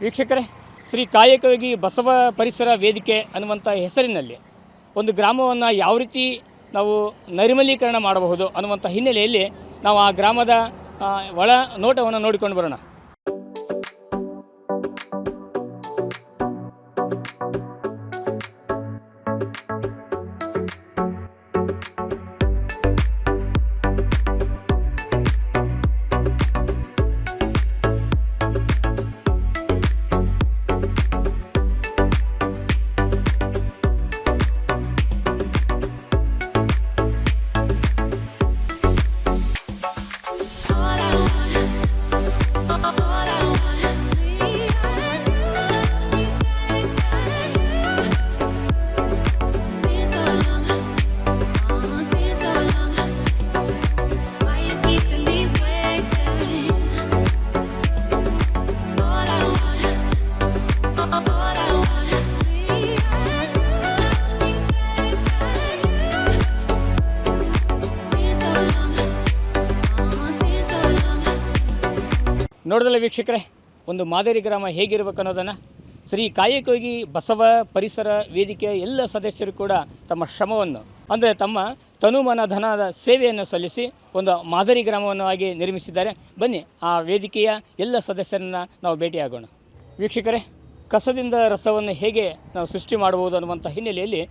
ವೀಕ್ಷಕರೇ, ಶ್ರೀ ಕಾಯಕವಾಗಿ ಬಸವ ಪರಿಸರ ವೇದಿಕೆ ಅನ್ನುವಂಥ ಹೆಸರಿನಲ್ಲಿ ಒಂದು ಗ್ರಾಮವನ್ನು ಯಾವ ರೀತಿ ನಾವು ನೈರ್ಮಲೀಕರಣ ಮಾಡಬಹುದು ಅನ್ನುವಂಥ ಹಿನ್ನೆಲೆಯಲ್ಲಿ ನಾವು ಆ ಗ್ರಾಮದ ಒಳ ನೋಟವನ್ನು ನೋಡಿಕೊಂಡು ಬರೋಣ. ವೀಕ್ಷಕರೇ, ಒಂದು ಮಾದರಿ ಗ್ರಾಮ ಹೇಗಿರಬೇಕು ಅನ್ನೋದನ್ನು ಶ್ರೀ ಕಾಯಕಯೋಗಿ ಬಸವ ಪರಿಸರ ವೇದಿಕೆ ಎಲ್ಲ ಸದಸ್ಯರು ಕೂಡ ತಮ್ಮ ಶ್ರಮವನ್ನು, ಅಂದರೆ ತಮ್ಮ ತನುಮನ ಧನದ ಸೇವೆಯನ್ನು ಸಲ್ಲಿಸಿ ಒಂದು ಮಾದರಿ ಗ್ರಾಮವನ್ನು ಆಗಿ ನಿರ್ಮಿಸಿದ್ದಾರೆ. ಬನ್ನಿ, ಆ ವೇದಿಕೆಯ ಎಲ್ಲ ಸದಸ್ಯರನ್ನು ನಾವು ಭೇಟಿಯಾಗೋಣ. ವೀಕ್ಷಕರೇ, ಕಸದಿಂದ ರಸವನ್ನು ಹೇಗೆ ನಾವು ಸೃಷ್ಟಿ ಮಾಡಬಹುದು ಅನ್ನುವಂಥ ಹಿನ್ನೆಲೆಯಲ್ಲಿ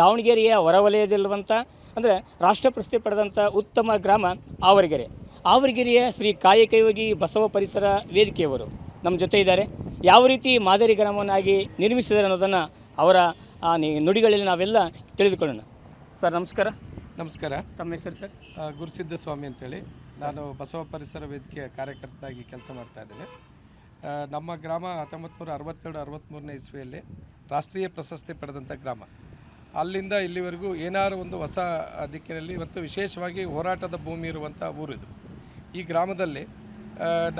ದಾವಣಗೆರೆಯ ಹೊರವಲಯದಲ್ಲಿರುವಂಥ, ಅಂದರೆ ರಾಷ್ಟ್ರ ಪ್ರಶಸ್ತಿ ಪಡೆದಂಥ ಉತ್ತಮ ಗ್ರಾಮ ಆವರಗೆರೆ. ಆವರಗೆರೆಯ ಶ್ರೀ ಕಾಯಕಯೋಗಿ ಬಸವ ಪರಿಸರ ವೇದಿಕೆಯವರು ನಮ್ಮ ಜೊತೆ ಇದ್ದಾರೆ. ಯಾವ ರೀತಿ ಮಾದರಿ ಗ್ರಾಮವನ್ನಾಗಿ ನಿರ್ಮಿಸಿದ್ದಾರೆ ಅನ್ನೋದನ್ನು ಅವರ ನುಡಿಗಳಲ್ಲಿ ನಾವೆಲ್ಲ ತಿಳಿದುಕೊಳ್ಳೋಣ. ಸರ್ ನಮಸ್ಕಾರ. ನಮಸ್ಕಾರ. ತಮ್ಮ ಹೆಸರು ಸರ್? ಗುರುಸಿದ್ಧ ಸ್ವಾಮಿ ಅಂತೇಳಿ ನಾನು ಬಸವ ಪರಿಸರ ವೇದಿಕೆಯ ಕಾರ್ಯಕರ್ತನಾಗಿ ಕೆಲಸ ಮಾಡ್ತಾ ಇದ್ದೇನೆ. ನಮ್ಮ ಗ್ರಾಮ ಹತ್ತೊಂಬತ್ತು ನೂರ ಅರವತ್ತೆರಡು ಅರವತ್ತ್ಮೂರನೇ ಇಸ್ವಿಯಲ್ಲಿ ರಾಷ್ಟ್ರೀಯ ಪ್ರಶಸ್ತಿ ಪಡೆದಂಥ ಗ್ರಾಮ. ಅಲ್ಲಿಂದ ಇಲ್ಲಿವರೆಗೂ ಏನಾದರೂ ಒಂದು ಹೊಸ ದಿಕ್ಕಿನಲ್ಲಿ ಮತ್ತು ವಿಶೇಷವಾಗಿ ಹೋರಾಟದ ಭೂಮಿ ಇರುವಂಥ ಊರಿದು. ಈ ಗ್ರಾಮದಲ್ಲಿ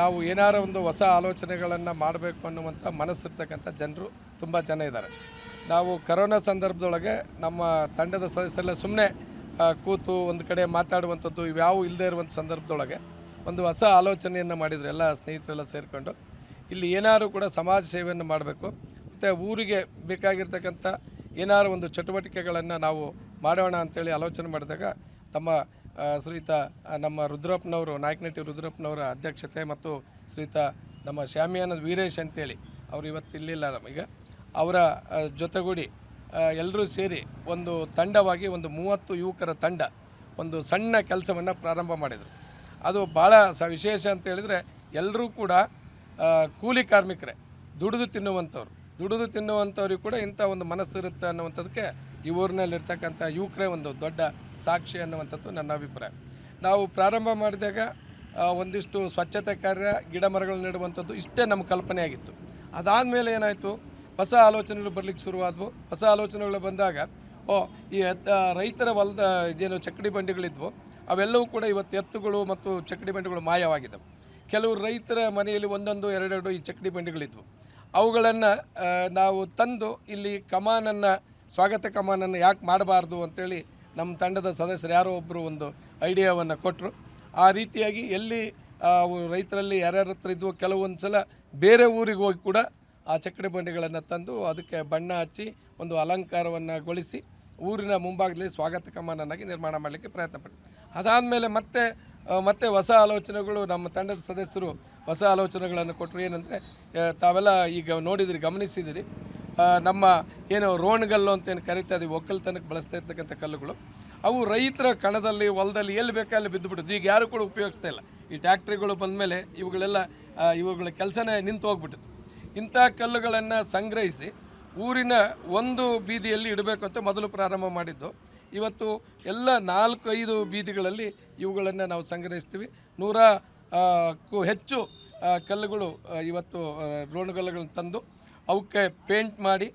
ನಾವು ಏನಾರ ಒಂದು ಹೊಸ ಆಲೋಚನೆಗಳನ್ನು ಮಾಡಬೇಕು ಅನ್ನುವಂಥ ಮನಸ್ಸಿರ್ತಕ್ಕಂಥ ಜನರು ತುಂಬ ಜನ ಇದ್ದಾರೆ. ನಾವು ಕರೋನಾ ಸಂದರ್ಭದೊಳಗೆ ನಮ್ಮ ತಂಡದ ಸದಸ್ಯರೆಲ್ಲ ಸುಮ್ಮನೆ ಕೂತು ಒಂದು ಕಡೆ ಮಾತಾಡುವಂಥದ್ದು ಇವ್ಯಾವು ಇಲ್ಲದೆ ಇರುವಂಥ ಸಂದರ್ಭದೊಳಗೆ ಒಂದು ಹೊಸ ಆಲೋಚನೆಯನ್ನು ಮಾಡಿದ್ರು ಎಲ್ಲ ಸ್ನೇಹಿತರೆಲ್ಲ ಸೇರಿಕೊಂಡು. ಇಲ್ಲಿ ಏನಾದ್ರು ಕೂಡ ಸಮಾಜ ಸೇವೆಯನ್ನು ಮಾಡಬೇಕು. ಮತ್ತು ಊರಿಗೆ ಬೇಕಾಗಿರ್ತಕ್ಕಂಥ ಏನಾದರೂ ಒಂದು ಚಟುವಟಿಕೆಗಳನ್ನು ನಾವು ಮಾಡೋಣ ಅಂತೇಳಿ ಆಲೋಚನೆ ಮಾಡಿದಾಗ ನಮ್ಮ ಆ, ಶ್ರೀಯುತ ನಮ್ಮ ರುದ್ರಪ್ಪನವರು ನಾಯಕನಟ್ಟಿ ರುದ್ರಪ್ಪನವರ ಅಧ್ಯಕ್ಷತೆ ಮತ್ತು ಶ್ರೀಯುತ ನಮ್ಮ ಶ್ಯಾಮಿಯಾನದ ವೀರೇಶ್ ಅಂತೇಳಿ ಅವರು ಇವತ್ತು ಇಲ್ಲಿಲ್ಲ ನಮಗೆ. ಅವರ ಜೊತೆಗೂಡಿ ಎಲ್ಲರೂ ಸೇರಿ ಒಂದು ತಂಡವಾಗಿ ಒಂದು ಮೂವತ್ತು ಯುವಕರ ತಂಡ ಒಂದು ಸಣ್ಣ ಕೆಲಸವನ್ನು ಪ್ರಾರಂಭ ಮಾಡಿದರು. ಅದು ಭಾಳ ಸ ವಿಶೇಷ ಅಂತ ಹೇಳಿದರೆ ಎಲ್ಲರೂ ಕೂಡ ಕೂಲಿ ಕಾರ್ಮಿಕರೇ ದುಡಿದು ತಿನ್ನುವಂಥವ್ರು. ದುಡಿದು ತಿನ್ನುವಂಥವ್ರಿಗೆ ಕೂಡ ಇಂಥ ಒಂದು ಮನಸ್ಸಿರುತ್ತೆ ಅನ್ನುವಂಥದ್ದಕ್ಕೆ ಈ ಊರಿನಲ್ಲಿರ್ತಕ್ಕಂಥ ಯುವಕರೇ ಒಂದು ದೊಡ್ಡ ಸಾಕ್ಷಿ ಅನ್ನುವಂಥದ್ದು ನನ್ನ ಅಭಿಪ್ರಾಯ. ನಾವು ಪ್ರಾರಂಭ ಮಾಡಿದಾಗ ಒಂದಿಷ್ಟು ಸ್ವಚ್ಛತೆ ಕಾರ್ಯ, ಗಿಡ ಮರಗಳು ನೆಡುವಂಥದ್ದು ಇಷ್ಟೇ ನಮ್ಮ ಕಲ್ಪನೆ ಆಗಿತ್ತು ಅದಾದಮೇಲೆ ಏನಾಯಿತು, ಹೊಸ ಆಲೋಚನೆಗಳು ಬರಲಿಕ್ಕೆ ಶುರುವಾದವು. ಹೊಸ ಆಲೋಚನೆಗಳು ಬಂದಾಗ, ಓ, ಈ ರೈತರ ಹೊಲದ, ಇದೇನು ಚಕ್ಕಡಿ ಬಂಡಿಗಳಿದ್ವು. ಅವೆಲ್ಲವೂ ಕೂಡ ಇವತ್ತು ಎತ್ತುಗಳು ಮತ್ತು ಚಕ್ಕಡಿ ಬಂಡಿಗಳು ಮಾಯವಾಗಿದ್ದವು. ಕೆಲವು ರೈತರ ಮನೆಯಲ್ಲಿ ಒಂದೊಂದು, ಎರಡೆರಡು ಈ ಚಕ್ಕಡಿ ಬಂಡಿಗಳಿದ್ವು. ಅವುಗಳನ್ನು ನಾವು ತಂದು ಇಲ್ಲಿ ಕಮಾನನ್ನು ಸ್ವಾಗತ ಕಮಾನನ್ನು ಯಾಕೆ ಮಾಡಬಾರ್ದು ಅಂತೇಳಿ ನಮ್ಮ ತಂಡದ ಸದಸ್ಯರು ಯಾರೋ ಒಬ್ಬರು ಒಂದು ಐಡಿಯಾವನ್ನು ಕೊಟ್ಟರು. ಆ ರೀತಿಯಾಗಿ ಎಲ್ಲಿ ರೈತರಲ್ಲಿ ಯಾರ್ಯಾರ ಹತ್ರ ಇದ್ವು ಕೆಲವೊಂದು ಸಲ ಬೇರೆ ಊರಿಗೆ ಹೋಗಿ ಕೂಡ ಆ ಚಕ್ಕಡಿ ಬಂಡಿಗಳನ್ನು ತಂದು ಅದಕ್ಕೆ ಬಣ್ಣ ಹಚ್ಚಿ ಒಂದು ಅಲಂಕಾರವನ್ನು ಗೊಳಿಸಿ ಊರಿನ ಮುಂಭಾಗದಲ್ಲಿ ಸ್ವಾಗತ ಕಮಾನನ್ನಾಗಿ ನಿರ್ಮಾಣ ಮಾಡಲಿಕ್ಕೆ ಪ್ರಯತ್ನ ಪಟ್ಟರು ಅದಾದಮೇಲೆ ಮತ್ತೆ ಮತ್ತೆ ಹೊಸ ಆಲೋಚನೆಗಳು ನಮ್ಮ ತಂಡದ ಸದಸ್ಯರು ಹೊಸ ಆಲೋಚನೆಗಳನ್ನು ಕೊಟ್ಟರು. ಏನಂದರೆ ತಾವೆಲ್ಲ ಈಗ ನೋಡಿದಿರಿ, ಗಮನಿಸಿದಿರಿ. ನಮ್ಮ ಏನು ರೋಣ್ಗಲ್ಲು ಅಂತ ಏನು ಕರಿತಾ ಇದೀವಿ ಒಕ್ಕಲ್ತನಕ್ಕೆ ಬಳಸ್ತಾ ಇರ್ತಕ್ಕಂಥ ಕಲ್ಲುಗಳು. ಅವು ರೈತರ ಕಣದಲ್ಲಿ, ಹೊಲದಲ್ಲಿ ಎಲ್ಲಿ ಬೇಕೋ ಅಲ್ಲಿ ಬಿದ್ದುಬಿಡುದು ಈಗ ಯಾರು ಕೂಡ ಉಪಯೋಗಿಸ್ತಾ ಇಲ್ಲ. ಈ ಟ್ಯಾಕ್ಟ್ರಿಗಳು ಬಂದಮೇಲೆ ಇವುಗಳೆಲ್ಲ ಇವುಗಳ ಕೆಲಸನೇ ನಿಂತು ಹೋಗ್ಬಿಟ್ಟಿತ್ತು. ಇಂಥ ಕಲ್ಲುಗಳನ್ನು ಸಂಗ್ರಹಿಸಿ ಊರಿನ ಒಂದು ಬೀದಿಯಲ್ಲಿ ಇಡಬೇಕು ಅಂತ ಮೊದಲು ಪ್ರಾರಂಭ ಮಾಡಿದ್ದು. ಇವತ್ತು ಎಲ್ಲ ನಾಲ್ಕು, ಐದು ಬೀದಿಗಳಲ್ಲಿ ಇವುಗಳನ್ನು ನಾವು ಸಂಗ್ರಹಿಸ್ತೀವಿ. ನೂರಕ್ಕೂ ಹೆಚ್ಚು ಕಲ್ಲುಗಳು ಇವತ್ತು ರೋಣುಗಲ್ಲುಗಳನ್ನು ತಂದು ಅವಕ್ಕೆ ಪೇಂಟ್ ಮಾಡಿ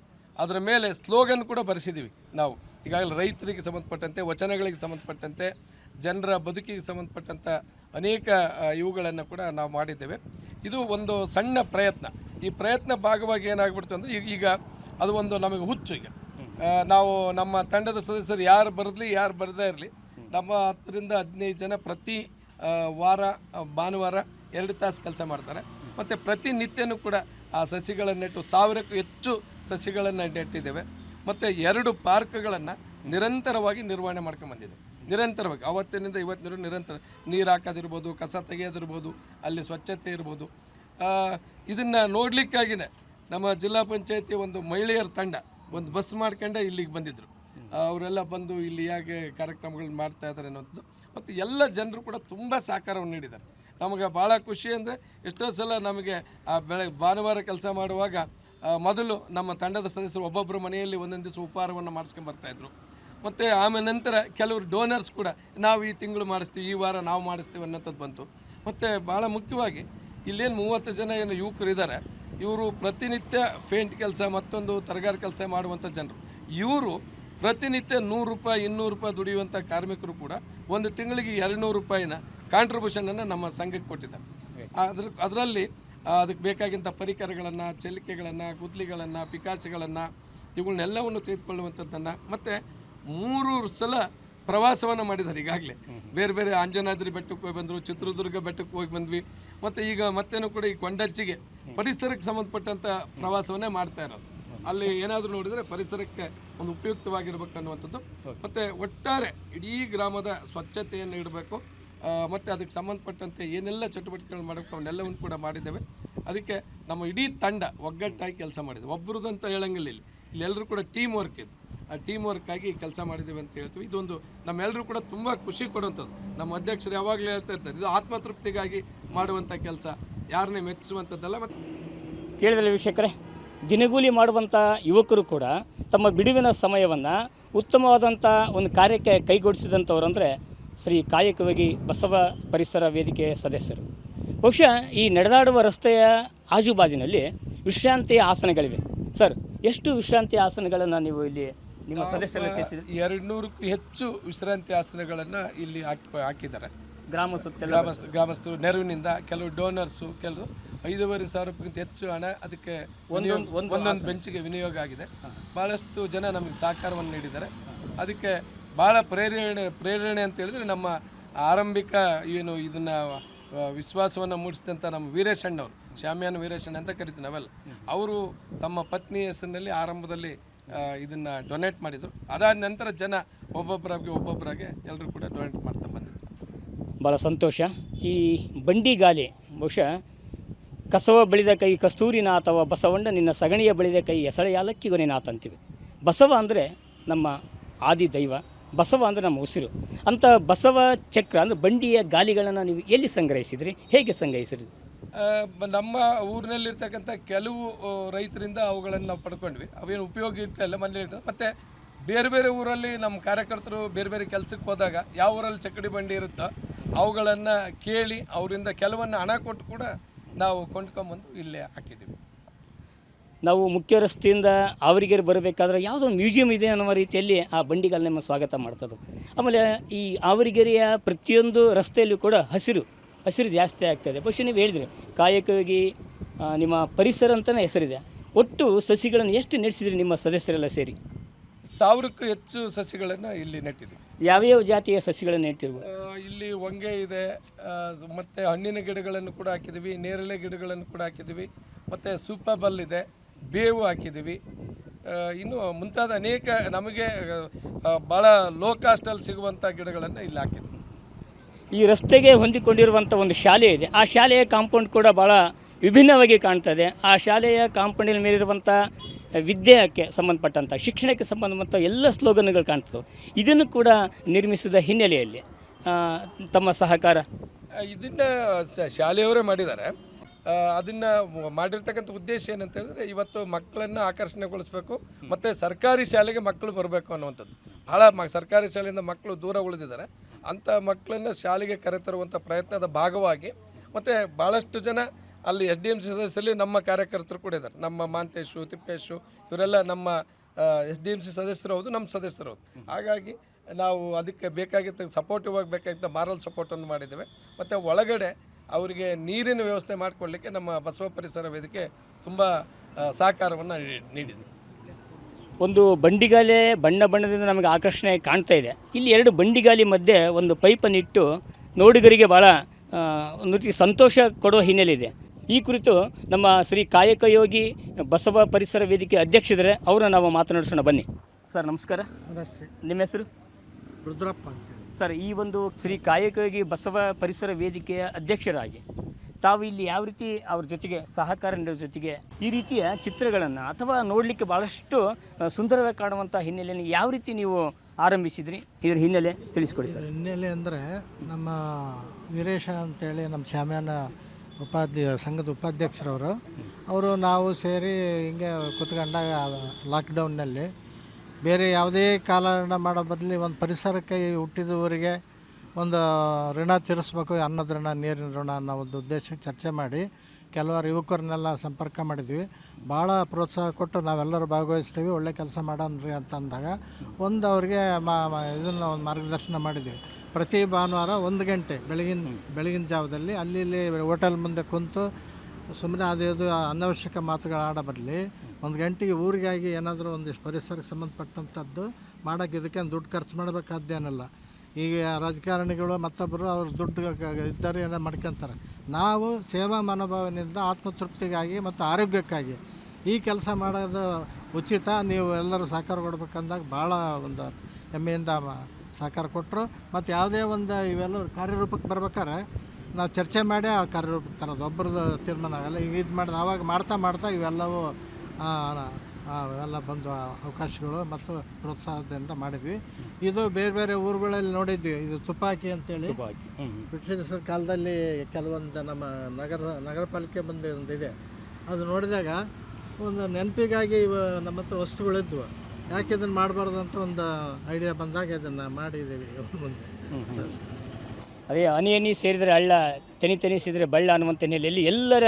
ಅದರ ಮೇಲೆ ಸ್ಲೋಗನ್ ಕೂಡ ಬರೆಸಿದ್ದೀವಿ ನಾವು. ಈಗಾಗಲೇ ರೈತರಿಗೆ ಸಂಬಂಧಪಟ್ಟಂತೆ, ವಚನಗಳಿಗೆ ಸಂಬಂಧಪಟ್ಟಂತೆ, ಜನರ ಬದುಕಿಗೆ ಸಂಬಂಧಪಟ್ಟಂಥ ಅನೇಕ ಇವುಗಳನ್ನು ಕೂಡ ನಾವು ಮಾಡಿದ್ದೇವೆ. ಇದು ಒಂದು ಸಣ್ಣ ಪ್ರಯತ್ನ. ಈ ಪ್ರಯತ್ನ ಭಾಗವಾಗಿ ಏನಾಗ್ಬಿಡ್ತು ಅಂದರೆ ಈಗ ಅದು ಒಂದು ನಮಗೆ ಹುಚ್ಚು ಈಗ. ನಾವು ನಮ್ಮ ತಂಡದ ಸದಸ್ಯರು ಯಾರು ಬರಲಿ ಯಾರು ಬರದೇ ಇರಲಿ, ನಮ್ಮ ಹತ್ತರಿಂದ ಹದಿನೈದು ಜನ ಪ್ರತಿ ವಾರ, ಭಾನುವಾರ ಎರಡು ತಾಸು ಕೆಲಸ ಮಾಡ್ತಾರೆ. ಮತ್ತು ಪ್ರತಿನಿತ್ಯನೂ ಕೂಡ ಆ ಸಸಿಗಳನ್ನು ನೆಟ್ಟು ಸಾವಿರಕ್ಕೂ ಹೆಚ್ಚು ಸಸಿಗಳನ್ನು ನೆಟ್ಟಿದ್ದೇವೆ. ಮತ್ತು ಎರಡು ಪಾರ್ಕ್ಗಳನ್ನು ನಿರಂತರವಾಗಿ ನಿರ್ವಹಣೆ ಮಾಡ್ಕೊಂಡು ಬಂದಿದೆ. ನಿರಂತರವಾಗಿ, ಅವತ್ತಿನಿಂದ ಇವತ್ತಿನ ನಿರಂತರ, ನೀರು ಹಾಕೋದಿರ್ಬೋದು, ಕಸ ತೆಗೆಯೋದಿರ್ಬೋದು, ಅಲ್ಲಿ ಸ್ವಚ್ಛತೆ ಇರ್ಬೋದು. ಇದನ್ನು ನೋಡಲಿಕ್ಕಾಗಿಯೇ ನಮ್ಮ ಜಿಲ್ಲಾ ಪಂಚಾಯತಿ ಒಂದು ಮಹಿಳೆಯರ ತಂಡ, ಒಂದು ಬಸ್ ಮಾಡ್ಕೊಂಡೆ ಇಲ್ಲಿಗೆ ಬಂದಿದ್ದರು ಅವರೆಲ್ಲ ಬಂದು ಇಲ್ಲಿ ಹೇಗೆ ಕಾರ್ಯಕ್ರಮಗಳನ್ನ ಮಾಡ್ತಾ ಇದ್ದಾರೆ ಅನ್ನೋದು. ಮತ್ತು ಎಲ್ಲ ಜನರು ಕೂಡ ತುಂಬ ಸಹಕಾರವನ್ನು ನೀಡಿದ್ದಾರೆ. ನಮಗೆ ಭಾಳ ಖುಷಿ ಅಂದರೆ ಎಷ್ಟೋ ಸಲ ನಮಗೆ ಆ ಬೆಳೆ ಭಾನುವಾರ ಕೆಲಸ ಮಾಡುವಾಗ ಮೊದಲು ನಮ್ಮ ತಂಡದ ಸದಸ್ಯರು ಒಬ್ಬೊಬ್ಬರು ಮನೆಯಲ್ಲಿ ಒಂದೊಂದು ದಿವಸ ಉಪಹಾರವನ್ನು ಮಾಡಿಸ್ಕೊಂಡು ಬರ್ತಾಯಿದ್ರು ಮತ್ತು ಆಮೇಲೆ ನಂತರ ಕೆಲವರು ಡೋನರ್ಸ್ ಕೂಡ ನಾವು ಈ ತಿಂಗಳು ಮಾಡಿಸ್ತೀವಿ, ಈ ವಾರ ನಾವು ಮಾಡಿಸ್ತೀವಿ ಅನ್ನೋಂಥದ್ದು ಬಂತು. ಮತ್ತು ಭಾಳ ಮುಖ್ಯವಾಗಿ ಇಲ್ಲೇನು ಮೂವತ್ತು ಜನ ಏನು ಯುವಕರು ಇದ್ದಾರೆ ಇವರು ಪ್ರತಿನಿತ್ಯ ಪೇಂಟ್ ಕೆಲಸ, ಮತ್ತೊಂದು ತರಗಾರಿ ಕೆಲಸ ಮಾಡುವಂಥ ಜನರು. ಇವರು ಪ್ರತಿನಿತ್ಯ ನೂರು ರೂಪಾಯಿ, ಇನ್ನೂರು ರೂಪಾಯಿ ದುಡಿಯುವಂಥ ಕಾರ್ಮಿಕರು ಕೂಡ ಒಂದು ತಿಂಗಳಿಗೆ ಎರಡು ನೂರು ರೂಪಾಯಿನ ಕಾಂಟ್ರಿಬ್ಯೂಷನನ್ನು ನಮ್ಮ ಸಂಘಕ್ಕೆ ಕೊಟ್ಟಿದ್ದಾರೆ. ಅದ್ರ ಅದರಲ್ಲಿ ಅದಕ್ಕೆ ಬೇಕಾಗಿಂಥ ಪರಿಕರಗಳನ್ನು ಚಲಿಕೆಗಳನ್ನು ಗುದ್ಲಿಗಳನ್ನು ಪಿಕಾಸಿಗಳನ್ನು ಇವುಗಳನ್ನೆಲ್ಲವನ್ನು ತೆಗೆದುಕೊಳ್ಳುವಂಥದ್ದನ್ನು ಮತ್ತು ಮೂರು ಸಲ ಪ್ರವಾಸವನ್ನು ಮಾಡಿದ್ದಾರೆ ಈಗಾಗಲೇ. ಬೇರೆ ಬೇರೆ ಆಂಜನಾದ್ರಿ ಬೆಟ್ಟಕ್ಕೆ ಹೋಗಿ ಬಂದರು ಚಿತ್ರದುರ್ಗ ಬೆಟ್ಟಕ್ಕೆ ಹೋಗಿ ಬಂದ್ವಿ. ಮತ್ತು ಈಗ ಮತ್ತೇನು ಕೂಡ ಈ ಕೊಂಡಜ್ಜಿಗೆ ಪರಿಸರಕ್ಕೆ ಸಂಬಂಧಪಟ್ಟಂಥ ಪ್ರವಾಸವನ್ನೇ ಮಾಡ್ತಾ ಇರೋದು. ಅಲ್ಲಿ ಏನಾದರೂ ನೋಡಿದರೆ ಪರಿಸರಕ್ಕೆ ಒಂದು ಉಪಯುಕ್ತವಾಗಿರ್ಬೇಕು ಅನ್ನುವಂಥದ್ದು. ಮತ್ತು ಒಟ್ಟಾರೆ ಇಡೀ ಗ್ರಾಮದ ಸ್ವಚ್ಛತೆಯನ್ನು ಇಡಬೇಕು. ಮತ್ತು ಅದಕ್ಕೆ ಸಂಬಂಧಪಟ್ಟಂತೆ ಏನೆಲ್ಲ ಚಟುವಟಿಕೆಗಳು ಮಾಡಬೇಕು ಅವನ್ನೆಲ್ಲವನ್ನು ಕೂಡ ಮಾಡಿದ್ದೇವೆ. ಅದಕ್ಕೆ ನಮ್ಮ ಇಡೀ ತಂಡ ಒಗ್ಗಟ್ಟಾಗಿ ಕೆಲಸ ಮಾಡಿದೆ. ಅಂತ ಹೇಳಂಗಿಲ್ಲ ಇಲ್ಲಿ. ಇಲ್ಲೆಲ್ಲರೂ ಕೂಡ ಟೀಮ್ ವರ್ಕ್ ಇದೆ. ಆ ಟೀಮ್ ವರ್ಕ್ ಆಗಿ ಕೆಲಸ ಮಾಡಿದ್ದೇವೆ ಅಂತ ಹೇಳ್ತೀವಿ. ಇದೊಂದು ನಮ್ಮೆಲ್ಲರೂ ಕೂಡ ತುಂಬ ಖುಷಿ ಕೊಡುವಂಥದ್ದು. ನಮ್ಮ ಅಧ್ಯಕ್ಷರು ಯಾವಾಗಲೂ ಹೇಳ್ತಾ ಇರ್ತಾರೆ, ಇದು ಆತ್ಮತೃಪ್ತಿಗಾಗಿ ಮಾಡುವಂಥ ಕೆಲಸ. ಯಾರನ್ನೇ ಮೆಚ್ಚಿಸುವಂಥದ್ದಲ್ಲ ಮತ್ತು ಕೇಳಿದ್ರೆ ವೀಕ್ಷಕರೇ, ದಿನಗೂಲಿ ಮಾಡುವಂಥ ಯುವಕರು ಕೂಡ ತಮ್ಮ ಬಿಡುವಿನ ಸಮಯವನ್ನು ಉತ್ತಮವಾದಂಥ ಒಂದು ಕಾರ್ಯಕ್ಕೆ ಕೈಗೂಡಿಸಿದಂಥವ್ರು ಅಂದರೆ ಶ್ರೀ ಕಾಯಕವಾಗಿ ಬಸವ ಪರಿಸರ ವೇದಿಕೆ ಸದಸ್ಯರು. ಬಹುಶಃ ಈ ನಡೆದಾಡುವ ರಸ್ತೆಯ ಆಜುಬಾಜಿನಲ್ಲಿ ವಿಶ್ರಾಂತಿ ಆಸನಗಳಿವೆ. ಸರ್ ಎಷ್ಟು ವಿಶ್ರಾಂತಿ ಆಸನಗಳನ್ನು ನೀವು ಇಲ್ಲಿ ನಿಮ್ಮ ಸದಸ್ಯರು ಸೇರಿಸಿದ್ರೆ ಎರಡು ನೂರಕ್ಕೂ ಹೆಚ್ಚು ವಿಶ್ರಾಂತಿ ಆಸನಗಳನ್ನು ಇಲ್ಲಿ ಹಾಕಿ ಹಾಕಿದ್ದಾರೆ. ಗ್ರಾಮಸ್ಥರು ಗ್ರಾಮಸ್ಥ ಗ್ರಾಮಸ್ಥರು ನೆರವಿನಿಂದ ಕೆಲವು ಡೋನರ್ಸು ಕೆಲವು ಐದೂವರೆ ಸಾವಿರ ರೂಪಾಯಿಗಿಂತ ಹೆಚ್ಚು ಹಣ ಅದಕ್ಕೆ ಒಂದೊಂದು ಒಂದೊಂದು ಬೆಂಚಿಗೆ ವಿನಿಯೋಗ ಆಗಿದೆ. ಭಾಳಷ್ಟು ಜನ ನಮಗೆ ಸಹಕಾರವನ್ನು ನೀಡಿದ್ದಾರೆ. ಅದಕ್ಕೆ ಭಾಳ ಪ್ರೇರಣೆ ಪ್ರೇರಣೆ ಅಂತ ಹೇಳಿದ್ರೆ ನಮ್ಮ ಆರಂಭಿಕ ಏನು ಇದನ್ನು ವಿಶ್ವಾಸವನ್ನು ಮೂಡಿಸಿದಂಥ ನಮ್ಮ ವೀರೇಶಣ್ಣವ್ರು ಶ್ಯಾಮ್ಯಾನ ವೀರೇಶಣ್ಣ ಅಂತ ಕರಿತೀವಿ ನಾವೆಲ್ಲ. ಅವರು ತಮ್ಮ ಪತ್ನಿ ಹೆಸರಿನಲ್ಲಿ ಆರಂಭದಲ್ಲಿ ಇದನ್ನು ಡೊನೇಟ್ ಮಾಡಿದರು. ಅದಾದ ನಂತರ ಜನ ಒಬ್ಬೊಬ್ಬರಾಗಿ ಒಬ್ಬೊಬ್ಬರಾಗೆ ಎಲ್ಲರೂ ಕೂಡ ಡೊನೇಟ್ ಮಾಡ್ತಾ ಬಂದಿದ್ರು. ಭಾಳ ಸಂತೋಷ. ಈ ಬಂಡಿಗಾಲಿ ಬಹುಶಃ ಕಸವ ಬೆಳೆದ ಕೈ ಕಸ್ತೂರಿನ ಅಥವಾ ಬಸವಣ್ಣ, ನಿನ್ನ ಸಗಣಿಯ ಬೆಳೆದ ಕೈ ಎಸಳೆ ಯಾಲಕ್ಕಿಗೊನೆನಾಥ ಅಂತೀವಿ. ಬಸವ ಅಂದರೆ ನಮ್ಮ ಆದಿ ದೈವ ಬಸವ ಅಂದರೆ ನಮ್ಮ ಉಸಿರು. ಅಂಥ ಬಸವ ಚಕ್ರ ಅಂದರೆ ಬಂಡಿಯ ಗಾಲಿಗಳನ್ನು ನೀವು ಎಲ್ಲಿ ಸಂಗ್ರಹಿಸಿದ್ರಿ? ಹೇಗೆ ಸಂಗ್ರಹಿಸಿದ್ರಿ? ನಮ್ಮ ಊರಿನಲ್ಲಿರ್ತಕ್ಕಂಥ ಕೆಲವು ರೈತರಿಂದ ಅವುಗಳನ್ನು ನಾವು ಪಡ್ಕೊಂಡ್ವಿ. ಅವೇನು ಉಪಯೋಗ ಇರ್ತಾ ಇಲ್ಲ ಮನೇಲಿ. ಮತ್ತೆ ಬೇರೆ ಬೇರೆ ಊರಲ್ಲಿ ನಮ್ಮ ಕಾರ್ಯಕರ್ತರು ಬೇರೆ ಬೇರೆ ಕೆಲಸಕ್ಕೆ ಹೋದಾಗ ಯಾವ ಊರಲ್ಲಿ ಚಕ್ಕಡಿ ಬಂಡಿ ಇರುತ್ತೋ ಅವುಗಳನ್ನು ಕೇಳಿ ಅವರಿಂದ ಕೆಲವನ್ನು ಹಣ ಕೊಟ್ಟು ಕೂಡ ನಾವು ಕೊಂಡ್ಕೊಂಬಂದು ಇಲ್ಲೇ ಹಾಕಿದ್ದೀವಿ. ನಾವು ಮುಖ್ಯ ರಸ್ತೆಯಿಂದ ಆವರಿಗೆರೆ ಬರಬೇಕಾದ್ರೆ ಯಾವುದೋ ಒಂದು ಮ್ಯೂಸಿಯಂ ಇದೆ ಅನ್ನೋ ರೀತಿಯಲ್ಲಿ ಆ ಬಂಡಿಗಳು ನಿಮ್ಮ ಸ್ವಾಗತ ಮಾಡ್ತದೆ. ಆಮೇಲೆ ಈ ಆವರಿಗೆರೆಯ ಪ್ರತಿಯೊಂದು ರಸ್ತೆಯಲ್ಲೂ ಕೂಡ ಹಸಿರು ಹಸಿರು ಜಾಸ್ತಿ ಆಗ್ತದೆ. ಬಹುಶಃ ನೀವು ಹೇಳಿದ್ರಿ ಕಾಯಕವಾಗಿ ನಿಮ್ಮ ಪರಿಸರ ಅಂತಲೇ ಹೆಸರಿದೆ. ಒಟ್ಟು ಸಸಿಗಳನ್ನು ಎಷ್ಟು ನೆಡೆಸಿದ್ರಿ ನಿಮ್ಮ ಸದಸ್ಯರೆಲ್ಲ ಸೇರಿ? ಸಾವಿರಕ್ಕೂ ಹೆಚ್ಚು ಸಸಿಗಳನ್ನು ಇಲ್ಲಿ ನೆಟ್ಟಿದ್ದೀವಿ. ಯಾವ್ಯಾವ ಜಾತಿಯ ಸಸಿಗಳನ್ನು ನೆಟ್ಟಿರ್ಬೋದು? ಇಲ್ಲಿ ಹೊಂಗೆ ಇದೆ ಮತ್ತು ಹಣ್ಣಿನ ಗಿಡಗಳನ್ನು ಕೂಡ ಹಾಕಿದ್ದೀವಿ ನೇರಳೆ ಗಿಡಗಳನ್ನು ಕೂಡ ಹಾಕಿದ್ದೀವಿ ಮತ್ತು ಸೂಪಬಲ್ ಇದೆ. ಬೇವು ಹಾಕಿದ್ದೀವಿ. ಇನ್ನು ಮುಂತಾದ ಅನೇಕ ನಮಗೆ ಭಾಳ ಲೋ ಕಾಸ್ಟಲ್ಲಿ ಸಿಗುವಂಥ ಗಿಡಗಳನ್ನು ಇಲ್ಲಿ ಹಾಕಿದ್ವಿ. ಈ ರಸ್ತೆಗೆ ಹೊಂದಿಕೊಂಡಿರುವಂಥ ಒಂದು ಶಾಲೆ ಇದೆ. ಆ ಶಾಲೆಯ ಕಾಂಪೌಂಡ್ ಕೂಡ ಭಾಳ ವಿಭಿನ್ನವಾಗಿ ಕಾಣ್ತದೆ ಆ ಶಾಲೆಯ ಕಾಂಪೌಂಡಿನ ಮೇಲಿರುವಂಥ ವಿದ್ಯೆಗೆ ಸಂಬಂಧಪಟ್ಟಂಥ ಶಿಕ್ಷಣಕ್ಕೆ ಸಂಬಂಧಪಟ್ಟ ಎಲ್ಲ ಸ್ಲೋಗನ್ಗಳು ಕಾಣ್ತದೆ ಇದನ್ನು ಕೂಡ ನಿರ್ಮಿಸಿದ ಹಿನ್ನೆಲೆಯಲ್ಲಿ ತಮ್ಮ ಸಹಕಾರ? ಇದನ್ನು ಶಾಲೆಯವರೇ ಮಾಡಿದ್ದಾರೆ. ಅದನ್ನ ಮಾಡಿರ್ತಕ್ಕಂಥ ಉದ್ದೇಶ ಏನಂತ ಹೇಳಿದ್ರೆ ಇವತ್ತು ಮಕ್ಕಳನ್ನು ಆಕರ್ಷಣೆಗೊಳಿಸಬೇಕು, ಮತ್ತು ಸರ್ಕಾರಿ ಶಾಲೆಗೆ ಮಕ್ಕಳು ಬರಬೇಕು ಅನ್ನುವಂಥದ್ದು. ಭಾಳ ಮ, ಸರ್ಕಾರಿ ಶಾಲೆಯಿಂದ ಮಕ್ಕಳು ದೂರ ಉಳಿದಿದ್ದಾರೆ. ಅಂಥ ಮಕ್ಕಳನ್ನು ಶಾಲೆಗೆ ಕರೆತರುವಂಥ ಪ್ರಯತ್ನದ ಭಾಗವಾಗಿ, ಮತ್ತು ಭಾಳಷ್ಟು ಜನ ಅಲ್ಲಿ ಎಸ್ ಡಿ ಎಂ ಸಿ ಸದಸ್ಯರಲ್ಲಿ ನಮ್ಮ ಕಾರ್ಯಕರ್ತರು ಕೂಡ ಇದ್ದಾರೆ. ನಮ್ಮ ಮಾಂತೇಶು, ತಿಪ್ಪೇಶು, ಇವರೆಲ್ಲ ನಮ್ಮ ಎಸ್ ಡಿ ಎಂ ಸಿ ಸದಸ್ಯರು ಹೌದು, ನಮ್ಮ ಸದಸ್ಯರು ಹೌದು. ಹಾಗಾಗಿ ನಾವು ಅದಕ್ಕೆ ಬೇಕಾಗಿದ್ದ ಸಪೋರ್ಟಿವ್ ಆಗಿ ಬೇಕಾಗಿದ್ದ ಮಾರಲ್ ಸಪೋರ್ಟನ್ನು ಮಾಡಿದ್ದೇವೆ. ಮತ್ತು ಒಳಗಡೆ ಅವರಿಗೆ ನೀರಿನ ವ್ಯವಸ್ಥೆ ಮಾಡಿಕೊಡ್ಲಿಕ್ಕೆ ನಮ್ಮ ಬಸವ ಪರಿಸರ ವೇದಿಕೆ ತುಂಬ ಸಹಕಾರವನ್ನು ನೀಡಿದೆ. ಒಂದು ಬಂಡಿಗಾಲೆ ಬಣ್ಣ ಬಣ್ಣದಿಂದ ನಮಗೆ ಆಕರ್ಷಣೆ ಕಾಣ್ತಾ ಇದೆ. ಇಲ್ಲಿ ಎರಡು ಬಂಡಿಗಾಲಿ ಮಧ್ಯೆ ಒಂದು ಪೈಪನ್ನಿಟ್ಟು ನೋಡುಗರಿಗೆ ಭಾಳ ಒಂದು ರೀತಿ ಸಂತೋಷ ಕೊಡೋ ಹಿನ್ನೆಲೆ ಇದೆ. ಈ ಕುರಿತು ನಮ್ಮ ಶ್ರೀ ಕಾಯಕಯೋಗಿ ಬಸವ ಪರಿಸರ ವೇದಿಕೆ ಅಧ್ಯಕ್ಷರೇ ಅವರನ್ನು ನಾವು ಮಾತನಾಡಿಸೋಣ. ಬನ್ನಿ. ಸರ್ ನಮಸ್ಕಾರ. ನಮಸ್ತೆ. ನಿಮ್ಮ ಹೆಸರು? ರುದ್ರಪ್ಪ ಅಂತೇಳಿ ಸರ್, ಈ ಒಂದು ಶ್ರೀ ಕಾಯಕಯೋಗಿ ಬಸವ ಪರಿಸರ ವೇದಿಕೆಯ ಅಧ್ಯಕ್ಷರಾಗಿ ತಾವು ಇಲ್ಲಿ ಯಾವ ರೀತಿ ಅವ್ರ ಜೊತೆಗೆ ಸಹಕಾರ ಜೊತೆಗೆ ಈ ರೀತಿಯ ಚಿತ್ರಗಳನ್ನು ಅಥವಾ ನೋಡಲಿಕ್ಕೆ ಭಾಳಷ್ಟು ಸುಂದರವಾಗಿ ಕಾಣುವಂಥ ಹಿನ್ನೆಲೆಯನ್ನು ಯಾವ ರೀತಿ ನೀವು ಆರಂಭಿಸಿದ್ರಿ? ಇದ್ರ ಹಿನ್ನೆಲೆ ತಿಳಿಸ್ಕೊಡಿ ಸರ್. ಹಿನ್ನೆಲೆ ಅಂದರೆ ನಮ್ಮ ವೀರೇಶ ಅಂತೇಳಿ ನಮ್ಮ ಶಾಮ್ಯಾನ ಉಪಾಧ್ಯ, ಸಂಘದ ಉಪಾಧ್ಯಕ್ಷರವರು. ಅವರು ನಾವು ಸೇರಿ ಹಿಂಗೆ ಕೂತ್ಕೊಂಡಾಗ ಲಾಕ್ಡೌನ್ನಲ್ಲಿ ಬೇರೆ ಯಾವುದೇ ಕಾಲಹರಣ ಮಾಡೋ ಬದಲಿ ಒಂದು ಪರಿಸರಕ್ಕೆ ಹುಟ್ಟಿದವರಿಗೆ ಒಂದು ಋಣ ತೀರಿಸ್ಬೇಕು, ಅನ್ನದ ಋಣ, ನೀರಿನ ಋಣ ಅನ್ನೋ ಒಂದು ಉದ್ದೇಶಕ್ಕೆ ಚರ್ಚೆ ಮಾಡಿ ಕೆಲವರು ಯುವಕರನ್ನೆಲ್ಲ ಸಂಪರ್ಕ ಮಾಡಿದ್ವಿ. ಭಾಳ ಪ್ರೋತ್ಸಾಹ ಕೊಟ್ಟು ನಾವೆಲ್ಲರೂ ಭಾಗವಹಿಸ್ತೀವಿ, ಒಳ್ಳೆ ಕೆಲಸ ಮಾಡೋಣ್ರಿ ಅಂತ ಅಂದಾಗ ಒಂದು ಅವ್ರಿಗೆ ಮಾ, ಮಾ- ಇದನ್ನು ಒಂದು ಮಾರ್ಗದರ್ಶನ ಮಾಡಿದ್ವಿ. ಪ್ರತಿ ಭಾನುವಾರ ಒಂದು ಗಂಟೆ ಬೆಳಗಿನ ಬೆಳಗಿನ ಜಾವದಲ್ಲಿ ಅಲ್ಲಿ ಇಲ್ಲಿ ಹೋಟೆಲ್ ಮುಂದೆ ಕುಂತು ಸುಮ್ಮನೆ ಅದು ಅನವಶ್ಯಕ ಮಾತುಗಳು ಆಡೋ ಬದಲಿ ಒಂದು ಗಂಟೆಗೆ ಊರಿಗಾಗಿ ಏನಾದರೂ ಒಂದಿಷ್ಟು ಪರಿಸರಕ್ಕೆ ಸಂಬಂಧಪಟ್ಟಂಥದ್ದು ಮಾಡೋಕ್ಕೆ ಇದಕ್ಕೆ ದುಡ್ಡು ಖರ್ಚು ಮಾಡಬೇಕಾದ್ದೇನಲ್ಲ ಈಗ ರಾಜಕಾರಣಿಗಳು ಮತ್ತೊಬ್ಬರು ಅವ್ರು ದುಡ್ಡು ಇದ್ದಾರೆ ಏನೋ ಮಾಡ್ಕೊತಾರೆ. ನಾವು ಸೇವಾ ಮನೋಭಾವನೆಯಿಂದ ಆತ್ಮತೃಪ್ತಿಗಾಗಿ ಮತ್ತು ಆರೋಗ್ಯಕ್ಕಾಗಿ ಈ ಕೆಲಸ ಮಾಡೋದು ಉಚಿತ. ನೀವು ಎಲ್ಲರೂ ಸಹಕಾರ ಕೊಡ್ಬೇಕಂದಾಗ ಭಾಳ ಒಂದು ಹೆಮ್ಮೆಯಿಂದ ಸಹಕಾರ ಕೊಟ್ಟರು. ಮತ್ತು ಯಾವುದೇ ಒಂದು ಇವೆಲ್ಲರೂ ಕಾರ್ಯರೂಪಕ್ಕೆ ಬರ್ಬೇಕಾದ್ರೆ ನಾವು ಚರ್ಚೆ ಮಾಡಿ ಆ ಕಾರ್ಯರೂಪಕ್ಕೆ ತರೋದು. ಒಬ್ಬರದ್ದು ತೀರ್ಮಾನ ಆಗಲ್ಲ. ಈಗ ಇದು ಮಾಡಿದ ಆವಾಗ ಮಾಡ್ತಾ ಮಾಡ್ತಾ ಇವೆಲ್ಲವೂ ಎಲ್ಲ ಬಂದು ಅವಕಾಶಗಳು ಮತ್ತು ಪ್ರೋತ್ಸಾಹದಿಂದ ಮಾಡಿದ್ವಿ. ಇದು ಬೇರೆ ಬೇರೆ ಊರುಗಳಲ್ಲಿ ನೋಡಿದ್ವಿ. ಇದು ತುಪಾಕಿ ಅಂತೇಳಿ. ಬ್ರಿಟಿಷರ ಕಾಲದಲ್ಲಿ ಕೆಲವೊಂದು ನಮ್ಮ ನಗರ ನಗರ ಪಾಲಿಕೆ ಬಂದು ಒಂದು ಇದೆ. ಅದು ನೋಡಿದಾಗ ಒಂದು ನೆನಪಿಗಾಗಿ ಇವ ನಮ್ಮ ಹತ್ರ ವಸ್ತುಗಳಿದ್ವು ಯಾಕೆ ಇದನ್ನು ಮಾಡಬಾರ್ದು ಅಂತ ಒಂದು ಐಡಿಯಾ ಬಂದಾಗ ಇದನ್ನು ಮಾಡಿದ್ದೀವಿ ಮುಂದೆ. ಅದೇ ಅನಿ ಅನಿ ಸೇರಿದರೆ ಹಳ್ಳ ತೆನಿ ತೆನಿ ಸೇರಿದರೆ ಬಳ್ಳ ಅನ್ನುವಂಥ ಹಿನ್ನೆಲೆಯಲ್ಲಿ ಎಲ್ಲರ